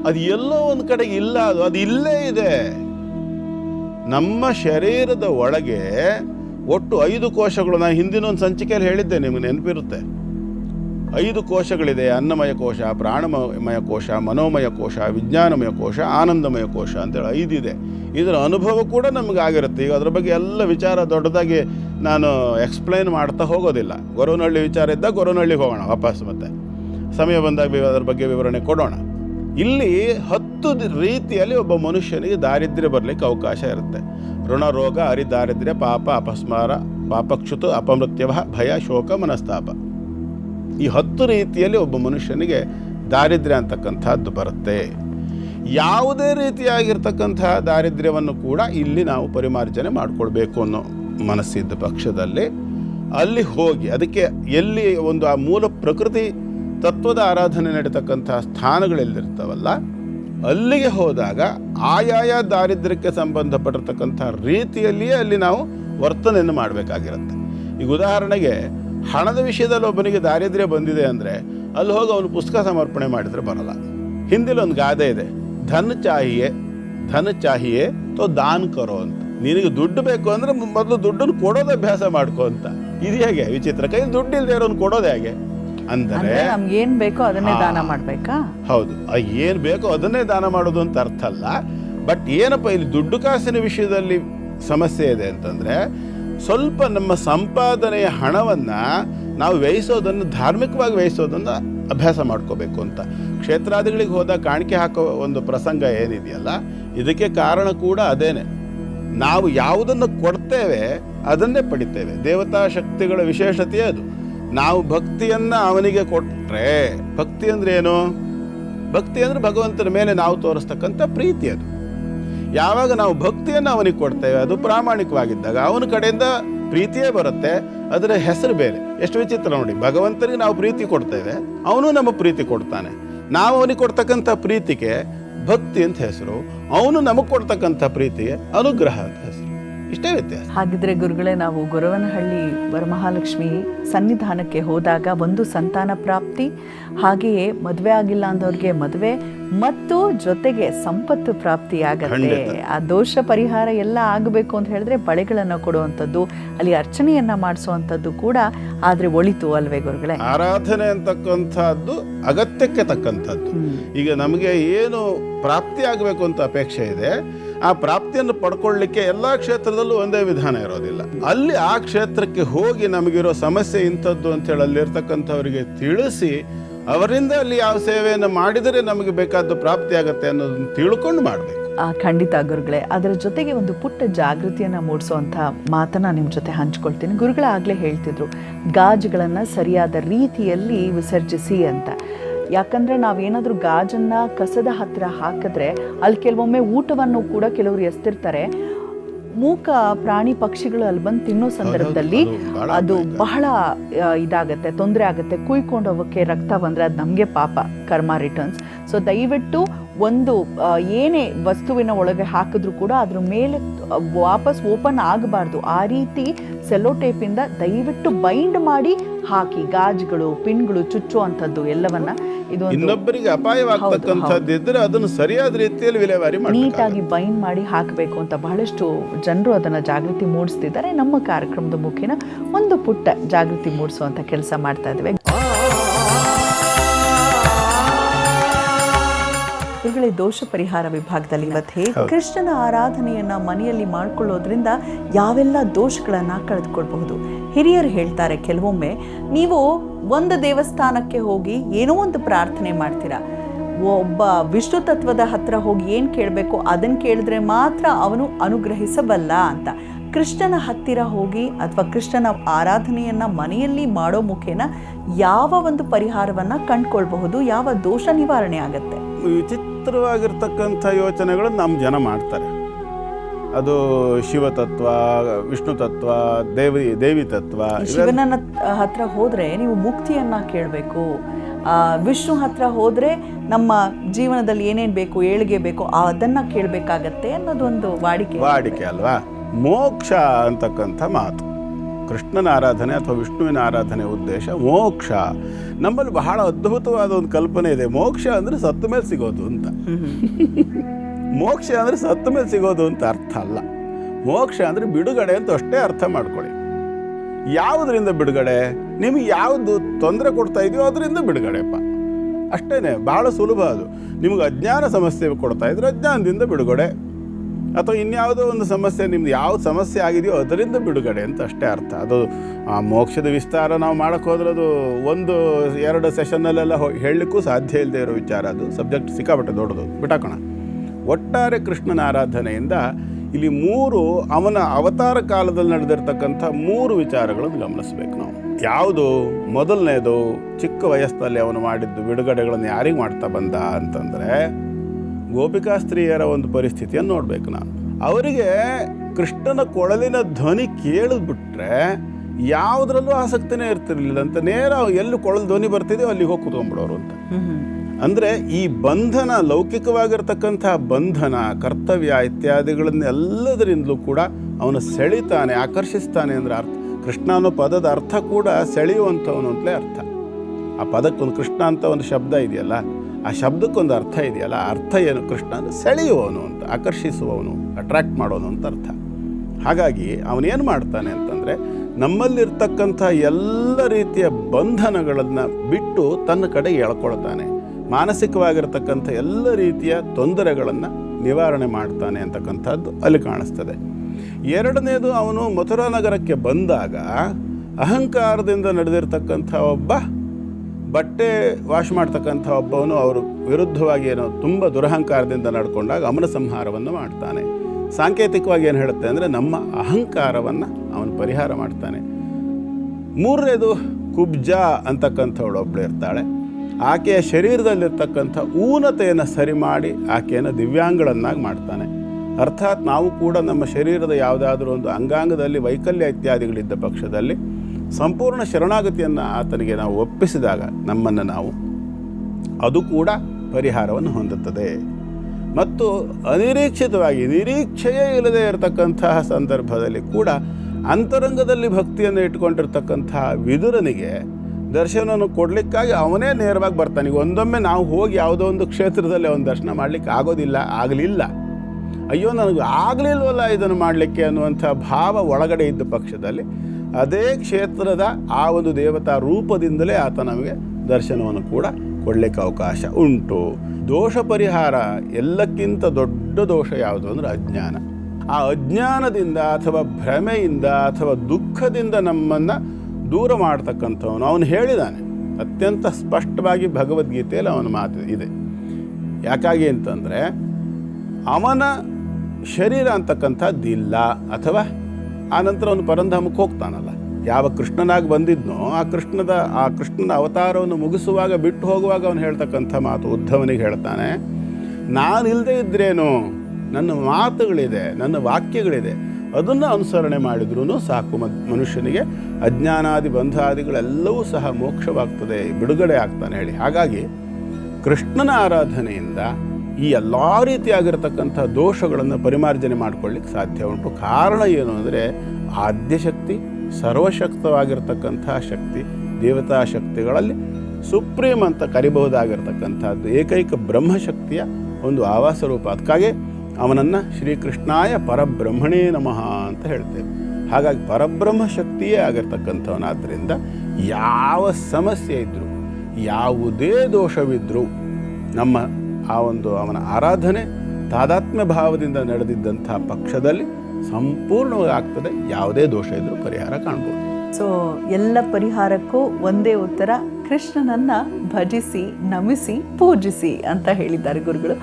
ಅದು ಎಲ್ಲೋ ಒಂದು ಕಡೆಗೆ ಇಲ್ಲ, ಅದು ಅದು ಇಲ್ಲೇ ಇದೆ. ನಮ್ಮ ಶರೀರದ ಒಳಗೆ ಒಟ್ಟು ಐದು ಕೋಶಗಳು. ನಾನು ಹಿಂದಿನ ಒಂದು ಸಂಚಿಕೆಯಲ್ಲಿ ಹೇಳಿದ್ದೆ, ನಿಮಗೆ ನೆನಪಿರುತ್ತೆ. ಐದು ಕೋಶಗಳಿದೆ, ಅನ್ನಮಯ ಕೋಶ, ಪ್ರಾಣಮಯ ಕೋಶ, ಮನೋಮಯ ಕೋಶ, ವಿಜ್ಞಾನಮಯ ಕೋಶ, ಆನಂದಮಯ ಕೋಶ ಅಂತೇಳಿ ಐದಿದೆ ಇದರ ಅನುಭವ ಕೂಡ ನಮಗೆ ಆಗಿರುತ್ತೆ. ಈಗ ಅದ್ರ ಬಗ್ಗೆ ಎಲ್ಲ ವಿಚಾರ ದೊಡ್ಡದಾಗಿ ನಾನು ಎಕ್ಸ್ಪ್ಲೈನ್ ಮಾಡ್ತಾ ಹೋಗೋದಿಲ್ಲ. ಗೊರವನಹಳ್ಳಿ ವಿಚಾರ ಇದ್ದಾಗ ಗೊರವನಹಳ್ಳಿಗೆ ಹೋಗೋಣ ವಾಪಸ್ ಮತ್ತೆ. ಸಮಯ ಬಂದಾಗ ಅದ್ರ ಬಗ್ಗೆ ವಿವರಣೆ ಕೊಡೋಣ. ಇಲ್ಲಿ ಹತ್ತು ರೀತಿಯಲ್ಲಿ ಒಬ್ಬ ಮನುಷ್ಯನಿಗೆ ದಾರಿದ್ರ್ಯ ಬರಲಿಕ್ಕೆ ಅವಕಾಶ ಇರುತ್ತೆ. ಋಣ, ರೋಗ ಹರಿದಾರಿದ್ರ್ಯ ಪಾಪ, ಅಪಸ್ಮಾರ, ಪಾಪಕ್ಷುತು, ಅಪಮೃತ್ಯವ, ಭಯ, ಶೋಕ, ಮನಸ್ತಾಪ. ಈ ಹತ್ತು ರೀತಿಯಲ್ಲಿ ಒಬ್ಬ ಮನುಷ್ಯನಿಗೆ ದಾರಿದ್ರ್ಯ ಅಂತಕ್ಕಂಥದ್ದು ಬರುತ್ತೆ. ಯಾವುದೇ ರೀತಿಯಾಗಿರ್ತಕ್ಕಂತಹ ದಾರಿದ್ರ್ಯವನ್ನು ಕೂಡ ಇಲ್ಲಿ ನಾವು ಪರಿಮಾರ್ಜನೆ ಮಾಡಿಕೊಳ್ಬೇಕು ಅನ್ನೋ ಮನಸ್ಸಿದ್ದ ಪಕ್ಷದಲ್ಲಿ ಅಲ್ಲಿ ಹೋಗಿ, ಅದಕ್ಕೆ ಎಲ್ಲಿ ಒಂದು ಆ ಮೂಲ ಪ್ರಕೃತಿ ತತ್ವದ ಆರಾಧನೆ ನಡೀತಕ್ಕಂತಹ ಸ್ಥಾನಗಳೆಲ್ಲಿರ್ತಾವಲ್ಲ ಅಲ್ಲಿಗೆ ಹೋದಾಗ ಆಯಾಯ ದಾರಿದ್ರ್ಯಕ್ಕೆ ಸಂಬಂಧಪಟ್ಟಿರ್ತಕ್ಕಂಥ ರೀತಿಯಲ್ಲಿಯೇ ಅಲ್ಲಿ ನಾವು ವರ್ತನೆಯನ್ನು ಮಾಡಬೇಕಾಗಿರುತ್ತೆ. ಈಗ ಉದಾಹರಣೆಗೆ ಹಣದ ವಿಷಯದಲ್ಲಿ ಒಬ್ಬನಿಗೆ ದಾರಿದ್ರ್ಯ ಬಂದಿದೆ ಅಂದರೆ ಅಲ್ಲಿ ಹೋಗಿ ಅವನು ಪುಸ್ತಕ ಸಮರ್ಪಣೆ ಮಾಡಿದರೆ ಬರಲ್ಲ. ಹಿಂದಿಲ್ಲಿ ಒಂದು ಗಾದೆ ಇದೆ, ಧನ್ ಚಾಹಿಯೇ, ಧನ ಚಾಹಿಯೇ ತೋ ದಾನ್ ಕರೋ ಅಂತ. ನಿನಗೆ ದುಡ್ಡು ಬೇಕು ಅಂದರೆ ಮೊದಲು ದುಡ್ಡನ್ನು ಕೊಡೋದು ಅಭ್ಯಾಸ ಮಾಡ್ಕೋ ಅಂತ. ಇದು ಹೇಗೆ ವಿಚಿತ್ರ? ಕೈ ದುಡ್ಡು ಇಲ್ಲದೆ ಇರೋನು ಕೊಡೋದು ಹೇಗೆ? ಅಂದರೆ ನಮ್ಗೆ ಏನ್ ಬೇಕೋ ಅದನ್ನೇ ದಾನ ಮಾಡ್ಬೇಕಾ? ಹೌದು. ಏನು ಬೇಕೋ ಅದನ್ನೇ ದಾನ ಮಾಡೋದು ಅಂತ ಅರ್ಥ ಅಲ್ಲ. ಬಟ್ ಏನಪ್ಪ ಇಲ್ಲಿ ದುಡ್ಡು ಕಾಸಿನ ವಿಷಯದಲ್ಲಿ ಸಮಸ್ಯೆ ಇದೆ ಅಂತಂದ್ರೆ ಸ್ವಲ್ಪ ನಮ್ಮ ಸಂಪಾದನೆಯ ಹಣವನ್ನ ನಾವು ವ್ಯಯಿಸೋದನ್ನು ಧಾರ್ಮಿಕವಾಗಿ ವ್ಯಯಿಸೋದನ್ನು ಅಭ್ಯಾಸ ಮಾಡ್ಕೋಬೇಕು ಅಂತ. ಕ್ಷೇತ್ರಾದಿಗಳಿಗೆ ಹೋದಾಗ ಕಾಣಿಕೆ ಹಾಕೋ ಒಂದು ಪ್ರಸಂಗ ಏನಿದೆಯಲ್ಲ ಇದಕ್ಕೆ ಕಾರಣ ಕೂಡ ಅದೇನೆ. ನಾವು ಯಾವುದನ್ನು ಕೊಡ್ತೇವೆ ಅದನ್ನೇ ಪಡಿತೇವೆ. ದೇವತಾ ಶಕ್ತಿಗಳ ವಿಶೇಷತೆ ಅದು. ನಾವು ಭಕ್ತಿಯನ್ನ ಅವನಿಗೆ ಕೊಟ್ಟರೆ ಭಕ್ತಿ ಅಂದ್ರೆ ಏನು? ಭಕ್ತಿ ಅಂದ್ರೆ ಭಗವಂತನ ಮೇಲೆ ನಾವು ತೋರಿಸ್ತಕ್ಕಂಥ ಪ್ರೀತಿ ಅದು. ಯಾವಾಗ ನಾವು ಭಕ್ತಿಯನ್ನು ಅವನಿಗೆ ಕೊಡ್ತೇವೆ, ಅದು ಪ್ರಾಮಾಣಿಕವಾಗಿದ್ದಾಗ ಅವನ ಕಡೆಯಿಂದ ಪ್ರೀತಿಯೇ ಬರುತ್ತೆ, ಅದರ ಹೆಸರು ಬೇರೆ. ಎಷ್ಟು ವಿಚಿತ್ರ ನೋಡಿ, ಭಗವಂತನಿಗೆ ನಾವು ಪ್ರೀತಿ ಕೊಡ್ತೇವೆ, ಅವನು ನಮ್ಮ ಪ್ರೀತಿ ಕೊಡ್ತಾನೆ. ನಾವು ಅವನಿಗೆ ಕೊಡ್ತಕ್ಕಂಥ ಪ್ರೀತಿಗೆ ಭಕ್ತಿ ಅಂತ ಹೆಸರು, ಅವನು ನಮಗೆ ಕೊಡ್ತಕ್ಕಂಥ ಪ್ರೀತಿಗೆ ಅನುಗ್ರಹ ಅಂತ ಹೆಸರು. ಇಷ್ಟೇ ವ್ಯತ್ಯಾಸ. ಹಾಗಿದ್ರೆ ಗುರುಗಳೇ, ನಾವು ಗೊರವನಹಳ್ಳಿ ವರಮಹಾಲಕ್ಷ್ಮಿ ಸನ್ನಿಧಾನಕ್ಕೆ ಹೋದಾಗ ಒಂದು ಸಂತಾನ ಪ್ರಾಪ್ತಿ, ಹಾಗೆಯೇ ಮದುವೆ ಆಗಿಲ್ಲ ಅಂದವ್ರಿಗೆ ಮದುವೆ ಮತ್ತು ಜೊತೆಗೆ ಸಂಪತ್ತು ಪ್ರಾಪ್ತಿಯಾಗುತ್ತೆ. ಆ ದೋಷ ಪರಿಹಾರ ಎಲ್ಲ ಆಗಬೇಕು ಅಂತ ಹೇಳಿದ್ರೆ ಬಳೆಗಳನ್ನು ಕೊಡುವಂಥದ್ದು ಅಲ್ಲಿ ಅರ್ಚನೆಯನ್ನ ಮಾಡಿಸುವಂಥದ್ದು ಕೂಡ ಆದ್ರೆ ಒಳಿತು ಅಲ್ವೇ ಗುರುಗಳೇ? ಆರಾಧನೆ ಅಂತಕ್ಕಂಥದ್ದು ಅಗತ್ಯಕ್ಕೆ ತಕ್ಕಂಥದ್ದು. ಈಗ ನಮಗೆ ಏನು ಪ್ರಾಪ್ತಿ ಆಗಬೇಕು ಅಂತ ಅಪೇಕ್ಷೆ ಇದೆ ಆ ಪ್ರಾಪ್ತಿಯನ್ನು ಪಡ್ಕೊಳ್ಳಿಕ್ಕೆ ಎಲ್ಲ ಕ್ಷೇತ್ರದಲ್ಲೂ ಒಂದೇ ವಿಧಾನ ಇರೋದಿಲ್ಲ. ಅಲ್ಲಿ ಆ ಕ್ಷೇತ್ರಕ್ಕೆ ಹೋಗಿ ನಮಗಿರೋ ಸಮಸ್ಯೆ ಇಂಥದ್ದು ಅಂತೇಳಿ ಅಲ್ಲಿರ್ತಕ್ಕಂಥವರಿಗೆ ತಿಳಿಸಿ ಅವರಿಂದ ಅಲ್ಲಿ ಯಾವ ಸೇವೆಯನ್ನು ಮಾಡಿದರೆ ನಮಗೆ ಬೇಕಾದ ಪ್ರಾಪ್ತಿ ಆಗುತ್ತೆ ಅನ್ನೋದನ್ನು ತಿಳ್ಕೊಂಡು ಮಾಡಬೇಕು. ಖಂಡಿತ ಗುರುಗಳೇ, ಅದರ ಜೊತೆಗೆ ಒಂದು ಪುಟ್ಟ ಜಾಗೃತಿಯನ್ನು ಮೂಡಿಸುವಂಥ ಮಾತನ್ನ ನಿಮ್ಮ ಜೊತೆ ಹಂಚ್ಕೊಳ್ತೀನಿ. ಗುರುಗಳು ಆಗಲೇ ಹೇಳ್ತಿದ್ರು, ಗಾಜುಗಳನ್ನು ಸರಿಯಾದ ರೀತಿಯಲ್ಲಿ ವಿಸರ್ಜಿಸಿ ಅಂತ. ಯಾಕಂದರೆ ನಾವೇನಾದರೂ ಗಾಜನ್ನು ಕಸದ ಹತ್ತಿರ ಹಾಕಿದ್ರೆ ಅಲ್ಲಿ ಕೆಲವೊಮ್ಮೆ ಊಟವನ್ನು ಕೂಡ ಕೆಲವರು ಎಸ್ತಿರ್ತಾರೆ. ಮೂಕ ಪ್ರಾಣಿ ಪಕ್ಷಿಗಳು ಅಲ್ಲಿ ಬಂದು ತಿನ್ನೋ ಸಂದರ್ಭದಲ್ಲಿ ಅದು ಬಹಳ ಇದಾಗುತ್ತೆ ತೊಂದರೆ ಆಗುತ್ತೆ. ಕುಯ್ಕೊಂಡು ಹೋಗೋಕ್ಕೆ ರಕ್ತ ಬಂದರೆ ಅದು ನಮಗೆ ಪಾಪ ಕರ್ಮ ರಿಟರ್ನ್ಸ್ ಸೊ ದಯವಿಟ್ಟು ಒಂದು ಏನೇ ವಸ್ತುವಿನ ಒಳಗೆ ಹಾಕಿದ್ರು ಕೂಡ ಅದ್ರ ಮೇಲೆ ವಾಪಸ್ ಓಪನ್ ಆಗಬಾರ್ದು. ಆ ರೀತಿ ಸೆಲ್ಲೋ ಟೇಪಿಂದ ದಯವಿಟ್ಟು ಬೈಂಡ್ ಮಾಡಿ ಹಾಕಿ. ಗಾಜುಗಳು ಪಿನ್ಗಳು ಚುಚ್ಚುವಂಥದ್ದು ಎಲ್ಲವನ್ನ ಇದು ಇನ್ನೊಬ್ಬರಿಗೆ ಅಪಾಯವಾಗ್ತಕ್ಕಂಥದ್ದು ಇದ್ರೆ ಅದನ್ನು ಸರಿಯಾದ ರೀತಿಯಲ್ಲಿ ವಿಲೇವಾರಿ ಮಾಡಿ ನೀಟಾಗಿ ಬೈಂಡ್ ಮಾಡಿ ಹಾಕಬೇಕು ಅಂತ ಬಹಳಷ್ಟು ಜನರು ಅದನ್ನು ಜಾಗೃತಿ ಮೂಡಿಸ್ತಿದ್ದಾರೆ. ನಮ್ಮ ಕಾರ್ಯಕ್ರಮದ ಮುಖೇನ ಒಂದು ಪುಟ್ಟ ಜಾಗೃತಿ ಮೂಡಿಸುವಂತ ಕೆಲಸ ಮಾಡ್ತಾ ಇದ್ದೇವೆ. ಗುರುಗಳೇ ದೋಷ ಪರಿಹಾರ ವಿಭಾಗದಲ್ಲಿ ಇವತ್ತು ಹೇಗೆ ಕೃಷ್ಣನ ಆರಾಧನೆಯನ್ನ ಮನೆಯಲ್ಲಿ ಮಾಡ್ಕೊಳ್ಳೋದ್ರಿಂದ ಯಾವೆಲ್ಲ ದೋಷಗಳನ್ನ ಕಳೆದುಕೊಳ್ಬಹುದು? ಹಿರಿಯರು ಹೇಳ್ತಾರೆ ಕೆಲವೊಮ್ಮೆ ನೀವು ಒಂದು ದೇವಸ್ಥಾನಕ್ಕೆ ಹೋಗಿ ಏನೋ ಒಂದು ಪ್ರಾರ್ಥನೆ ಮಾಡ್ತೀರಾ. ಒಬ್ಬ ವಿಷ್ಣು ತತ್ವದ ಹತ್ರ ಹೋಗಿ ಏನು ಕೇಳಬೇಕು ಅದನ್ನು ಕೇಳಿದ್ರೆ ಮಾತ್ರ ಅವನು ಅನುಗ್ರಹಿಸಬಲ್ಲ ಅಂತ. ಕೃಷ್ಣನ ಹತ್ತಿರ ಹೋಗಿ ಅಥವಾ ಕೃಷ್ಣನ ಆರಾಧನೆಯನ್ನ ಮನೆಯಲ್ಲಿ ಮಾಡೋ ಮುಖೇನ ಯಾವ ಒಂದು ಪರಿಹಾರವನ್ನ ಕಂಡುಕೊಳ್ಬಹುದು? ಯಾವ ದೋಷ ನಿವಾರಣೆ ಆಗತ್ತೆ? ವಿಚಿತ್ರವಾಗಿರ್ತಕ್ಕಂಥ ಯೋಚನೆಗಳು ನಮ್ಮ ಜನ ಮಾಡ್ತಾರೆ. ಅದು ಶಿವತತ್ವ ವಿಷ್ಣು ತತ್ವ ದೇವಿ ದೇವಿ ತತ್ವ ಶಿವನ ಹತ್ರ ಹೋದ್ರೆ ನೀವು ಮುಕ್ತಿಯನ್ನ ಕೇಳಬೇಕು. ವಿಷ್ಣು ಹತ್ರ ಹೋದ್ರೆ ನಮ್ಮ ಜೀವನದಲ್ಲಿ ಏನೇನು ಬೇಕು ಏಳಿಗೆ ಬೇಕು ಅದನ್ನ ಕೇಳಬೇಕಾಗತ್ತೆ ಅನ್ನೋದೊಂದು ವಾಡಿಕೆ. ವಾಡಿಕೆ ಅಲ್ವಾ? ಮೋಕ್ಷ ಅಂತಕ್ಕಂಥ ಮಾತು. ಕೃಷ್ಣನ ಆರಾಧನೆ ಅಥವಾ ವಿಷ್ಣುವಿನ ಆರಾಧನೆ ಉದ್ದೇಶ, ಮೋಕ್ಷ. ನಮ್ಮಲ್ಲಿ ಬಹಳ ಅದ್ಭುತವಾದ ಒಂದು ಕಲ್ಪನೆ ಇದೆ. ಮೋಕ್ಷ ಅಂದರೆ ಸತ್ತ ಮೇಲೆ ಸಿಗೋದು ಅಂತ. ಮೋಕ್ಷ ಅಂದರೆ ಸತ್ತ ಮೇಲೆ ಸಿಗೋದು ಅಂತ ಅರ್ಥ ಅಲ್ಲ. ಮೋಕ್ಷ ಅಂದರೆ ಬಿಡುಗಡೆ ಅಂತ ಅಷ್ಟೇ ಅರ್ಥ ಮಾಡ್ಕೊಳ್ಳಿ. ಯಾವುದರಿಂದ ಬಿಡುಗಡೆ? ನಿಮಗೆ ಯಾವುದು ತೊಂದರೆ ಕೊಡ್ತಾ ಇದೆಯೋ ಅದರಿಂದ ಬಿಡುಗಡೆಪ್ಪ ಅಷ್ಟೇ ಬಹಳ ಸುಲಭ ಅದು. ನಿಮಗೆ ಅಜ್ಞಾನ ಸಮಸ್ಯೆ ಕೊಡ್ತಾ ಇದ್ರೆ ಅಜ್ಞಾನದಿಂದ ಬಿಡುಗಡೆ. ಅಥವಾ ಇನ್ಯಾವುದೋ ಒಂದು ಸಮಸ್ಯೆ, ನಿಮ್ದು ಯಾವ ಸಮಸ್ಯೆ ಆಗಿದೆಯೋ ಅದರಿಂದ ಬಿಡುಗಡೆ ಅಂತ ಅಷ್ಟೇ ಅರ್ಥ. ಅದು ಆ ಮೋಕ್ಷದ ವಿಸ್ತಾರ ನಾವು ಮಾಡೋಕ್ಕೆ ಹೋದ್ರೆ ಅದು ಒಂದು, ಎರಡು ಸೆಷನ್ನಲ್ಲೆಲ್ಲ ಹೇಳಲಿಕ್ಕೂ ಸಾಧ್ಯ ಇಲ್ಲದೆ ಇರೋ ವಿಚಾರ ಅದು. ಸಬ್ಜೆಕ್ಟ್ ಸಿಕ್ಕಾಪಟ್ಟೆ ದೊಡ್ಡದು. ಬಿಟಾಕೋಣ. ಒಟ್ಟಾರೆ ಕೃಷ್ಣನ ಆರಾಧನೆಯಿಂದ ಇಲ್ಲಿ ಮೂರು, ಅವನ ಅವತಾರ ಕಾಲದಲ್ಲಿ ನಡೆದಿರ್ತಕ್ಕಂಥ ಮೂರು ವಿಚಾರಗಳನ್ನು ಗಮನಿಸಬೇಕು ನಾವು. ಯಾವುದು? ಮೊದಲನೇದು, ಚಿಕ್ಕ ವಯಸ್ಸಲ್ಲಿ ಅವನು ಮಾಡಿದ್ದು ಬಿಡುಗಡೆಗಳನ್ನು ಯಾರಿಗೆ ಮಾಡ್ತಾ ಬಂದ ಅಂತಂದರೆ ಗೋಪಿಕಾ ಸ್ತ್ರೀಯರ ಒಂದು ಪರಿಸ್ಥಿತಿಯನ್ನು ನೋಡಬೇಕು ನಾನು. ಅವರಿಗೆ ಕೃಷ್ಣನ ಕೊಳಲಿನ ಧ್ವನಿ ಕೇಳಿದ್ಬಿಟ್ರೆ ಯಾವುದರಲ್ಲೂ ಆಸಕ್ತಿನೇ ಇರ್ತಿರ್ಲಿಲ್ಲ ಅಂತ ನೇರ ಎಲ್ಲಿ ಕೊಳಲು ಧ್ವನಿ ಬರ್ತಿದೆಯೋ ಅಲ್ಲಿಗೆ ಹೋಗಿ ಕುತ್ಕೊಂಡ್ಬಿಡೋರು ಅಂತ. ಅಂದರೆ ಈ ಬಂಧನ ಲೌಕಿಕವಾಗಿರ್ತಕ್ಕಂಥ ಬಂಧನ ಕರ್ತವ್ಯ ಇತ್ಯಾದಿಗಳನ್ನೆಲ್ಲದರಿಂದಲೂ ಕೂಡ ಅವನು ಸೆಳಿತಾನೆ ಆಕರ್ಷಿಸ್ತಾನೆ ಅಂದರೆ ಅರ್ಥ. ಕೃಷ್ಣ ಅನ್ನೋ ಪದದ ಅರ್ಥ ಕೂಡ ಸೆಳೆಯುವಂಥವನು ಅಂತಲೇ ಅರ್ಥ. ಆ ಪದಕ್ಕೊಂದು ಕೃಷ್ಣ ಅಂತ ಒಂದು ಶಬ್ದ ಇದೆಯಲ್ಲ? ಆ ಶಬ್ದಕ್ಕೊಂದು ಅರ್ಥ ಇದೆಯಲ್ಲ? ಅರ್ಥ ಏನು ಕೃಷ್ಣ ಅಂದರೆ ಸೆಳೆಯುವವನು ಅಂತ, ಆಕರ್ಷಿಸುವವನು ಅಟ್ರಾಕ್ಟ್ ಮಾಡೋನು ಅಂತ ಅರ್ಥ. ಹಾಗಾಗಿ ಅವನೇನು ಮಾಡ್ತಾನೆ ಅಂತಂದರೆ ನಮ್ಮಲ್ಲಿರ್ತಕ್ಕಂಥ ಎಲ್ಲ ರೀತಿಯ ಬಂಧನಗಳನ್ನು ಬಿಟ್ಟು ತನ್ನ ಕಡೆ ಎಳ್ಕೊಳ್ತಾನೆ. ಮಾನಸಿಕವಾಗಿರ್ತಕ್ಕಂಥ ಎಲ್ಲ ರೀತಿಯ ತೊಂದರೆಗಳನ್ನು ನಿವಾರಣೆ ಮಾಡ್ತಾನೆ ಅಂತಕ್ಕಂಥದ್ದು ಅಲ್ಲಿ ಕಾಣಿಸ್ತದೆ. ಎರಡನೇದು ಅವನು ಮಥುರಾ ನಗರಕ್ಕೆ ಬಂದಾಗ ಅಹಂಕಾರದಿಂದ ನಡೆದಿರ್ತಕ್ಕಂಥ ಒಬ್ಬ ಬಟ್ಟೆ ವಾಶ್ ಮಾಡ್ತಕ್ಕಂಥ ಒಬ್ಬವನು ಅವರು ವಿರುದ್ಧವಾಗಿ ಏನೋ ತುಂಬ ದುರಹಂಕಾರದಿಂದ ನಡ್ಕೊಂಡಾಗ ಅವನ ಸಂಹಾರವನ್ನು ಮಾಡ್ತಾನೆ. ಸಾಂಕೇತಿಕವಾಗಿ ಏನು ಹೇಳುತ್ತೆ ಅಂದರೆ ನಮ್ಮ ಅಹಂಕಾರವನ್ನು ಅವನು ಪರಿಹಾರ ಮಾಡ್ತಾನೆ. ಮೂರನೇದು ಕುಬ್ಜ ಅಂತಕ್ಕಂಥವಳು ಇರ್ತಾಳೆ. ಆಕೆಯ ಶರೀರದಲ್ಲಿರ್ತಕ್ಕಂಥ ಊನತೆಯನ್ನು ಸರಿ ಮಾಡಿ ಆಕೆಯನ್ನು ದಿವ್ಯಾಂಗಳನ್ನಾಗಿ ಮಾಡ್ತಾನೆ. ಅರ್ಥಾತ್ ನಾವು ಕೂಡ ನಮ್ಮ ಶರೀರದ ಯಾವುದಾದ್ರೂ ಒಂದು ಅಂಗಾಂಗದಲ್ಲಿ ವೈಕಲ್ಯ ಇತ್ಯಾದಿಗಳಿದ್ದ ಪಕ್ಷದಲ್ಲಿ ಸಂಪೂರ್ಣ ಶರಣಾಗತಿಯನ್ನು ಆತನಿಗೆ ನಾವು ಒಪ್ಪಿಸಿದಾಗ ನಮ್ಮನ್ನು ನಾವು ಅದು ಕೂಡ ಪರಿಹಾರವನ್ನು ಹೊಂದುತ್ತದೆ. ಮತ್ತು ಅನಿರೀಕ್ಷಿತವಾಗಿ, ನಿರೀಕ್ಷೆಯೇ ಇಲ್ಲದೆ ಇರತಕ್ಕಂತಹ ಸಂದರ್ಭದಲ್ಲಿ ಕೂಡ ಅಂತರಂಗದಲ್ಲಿ ಭಕ್ತಿಯನ್ನು ಇಟ್ಕೊಂಡಿರ್ತಕ್ಕಂತಹ ವಿದುರನಿಗೆ ದರ್ಶನವನ್ನು ಕೊಡಲಿಕ್ಕಾಗಿ ಅವನೇ ನೇರವಾಗಿ ಬರ್ತಾನೆ. ಒಂದೊಮ್ಮೆ ನಾವು ಹೋಗಿ ಯಾವುದೋ ಒಂದು ಕ್ಷೇತ್ರದಲ್ಲಿ ಅವನು ದರ್ಶನ ಮಾಡಲಿಕ್ಕೆ ಆಗೋದಿಲ್ಲ, ಆಗಲಿಲ್ಲ. ಅಯ್ಯೋ, ನನಗೆ ಆಗಲಿಲ್ವಲ್ಲ ಇದನ್ನು ಮಾಡಲಿಕ್ಕೆ ಅನ್ನುವಂಥ ಭಾವ ಒಳಗಡೆ ಇದ್ದ ಪಕ್ಷದಲ್ಲಿ ಅದೇ ಕ್ಷೇತ್ರದ ಆ ಒಂದು ದೇವತಾ ರೂಪದಿಂದಲೇ ಆತ ನಮಗೆ ದರ್ಶನವನ್ನು ಕೂಡ ಕೊಡಲಿಕ್ಕೆ ಅವಕಾಶ ಉಂಟು. ದೋಷ ಪರಿಹಾರ ಎಲ್ಲಕ್ಕಿಂತ ದೊಡ್ಡ ದೋಷ ಯಾವುದು ಅಂದರೆ ಅಜ್ಞಾನ. ಆ ಅಜ್ಞಾನದಿಂದ ಅಥವಾ ಭ್ರಮೆಯಿಂದ ಅಥವಾ ದುಃಖದಿಂದ ನಮ್ಮನ್ನು ದೂರ ಮಾಡ್ತಕ್ಕಂಥವನು ಅವನು ಹೇಳಿದಾನೆ. ಅತ್ಯಂತ ಸ್ಪಷ್ಟವಾಗಿ ಭಗವದ್ಗೀತೆಯಲ್ಲಿ ಅವನ ಮಾತು ಇದೆ. ಯಾಕಾಗಿ ಅಂತಂದರೆ ಅವನ ಶರೀರ ಅಂತಕ್ಕಂಥದ್ದಿಲ್ಲ ಅಥವಾ ಆನಂತರ ಅವನು ಪರಂಧಾಮಕ್ಕೆ ಹೋಗ್ತಾನಲ್ಲ. ಯಾವ ಕೃಷ್ಣನಾಗಿ ಬಂದಿದ್ನೋ ಆ ಕೃಷ್ಣದ, ಆ ಕೃಷ್ಣನ ಅವತಾರವನ್ನು ಮುಗಿಸುವಾಗ, ಬಿಟ್ಟು ಹೋಗುವಾಗ ಅವನು ಹೇಳ್ತಕ್ಕಂಥ ಮಾತು ಉದ್ಧವನಿಗೆ ಹೇಳ್ತಾನೆ ನಾನಿಲ್ಲದೆ ಇದ್ರೇನು, ನನ್ನ ಮಾತುಗಳಿದೆ, ನನ್ನ ವಾಕ್ಯಗಳಿದೆ, ಅದನ್ನು ಅನುಸರಣೆ ಮಾಡಿದ್ರೂ ಸಾಕು ಮನುಷ್ಯನಿಗೆ. ಅಜ್ಞಾನಾದಿ ಬಂಧಾದಿಗಳೆಲ್ಲವೂ ಸಹ ಮೋಕ್ಷವಾಗ್ತದೆ, ಬಿಡುಗಡೆ ಆಗ್ತಾನೆ ಹೇಳಿ. ಹಾಗಾಗಿ ಕೃಷ್ಣನ ಆರಾಧನೆಯಿಂದ ಈ ಎಲ್ಲ ರೀತಿಯಾಗಿರ್ತಕ್ಕಂಥ ದೋಷಗಳನ್ನು ಪರಿಮಾರ್ಜನೆ ಮಾಡಿಕೊಳ್ಳಿಕ್ಕೆ ಸಾಧ್ಯ ಉಂಟು. ಕಾರಣ ಏನು ಅಂದರೆ ಆದ್ಯಶಕ್ತಿ, ಸರ್ವಶಕ್ತವಾಗಿರ್ತಕ್ಕಂಥ ಶಕ್ತಿ, ದೇವತಾ ಶಕ್ತಿಗಳಲ್ಲಿ ಸುಪ್ರೀಂ ಅಂತ ಕರಿಬಹುದಾಗಿರ್ತಕ್ಕಂಥದ್ದು, ಏಕೈಕ ಬ್ರಹ್ಮಶಕ್ತಿಯ ಒಂದು ಆವಾಸ ರೂಪ. ಅದಕ್ಕಾಗಿ ಅವನನ್ನು ಶ್ರೀಕೃಷ್ಣಾಯ ಪರಬ್ರಹ್ಮಣೇ ನಮಃ ಅಂತ ಹೇಳ್ತೇವೆ. ಹಾಗಾಗಿ ಪರಬ್ರಹ್ಮ ಶಕ್ತಿಯೇ ಆಗಿರ್ತಕ್ಕಂಥವನಾದ್ದರಿಂದ ಯಾವ ಸಮಸ್ಯೆ ಇದ್ದರೂ ಯಾವುದೇ ದೋಷವಿದ್ದರೂ ನಮ್ಮ ಆ ಒಂದು ಅವನ ಆರಾಧನೆ ತಾದಾತ್ಮ್ಯ ಭಾವದಿಂದ ನಡೆದಿದ್ದಂಥ ಪಕ್ಷದಲ್ಲಿ ಸಂಪೂರ್ಣವಾಗಿ ಆಗ್ತದೆ. ಯಾವುದೇ ದೋಷ ಇದ್ದರೂ ಪರಿಹಾರ ಕಾಣ್ಬೋದು. ಸೊ ಎಲ್ಲ ಪರಿಹಾರಕ್ಕೂ ಒಂದೇ ಉತ್ತರ, ಕೃಷ್ಣನನ್ನ ಭಜಿಸಿ, ನಮಿಸಿ, ಪೂಜಿಸಿ ಅಂತ ಹೇಳಿದ್ದಾರೆ ಗುರುಗಳು.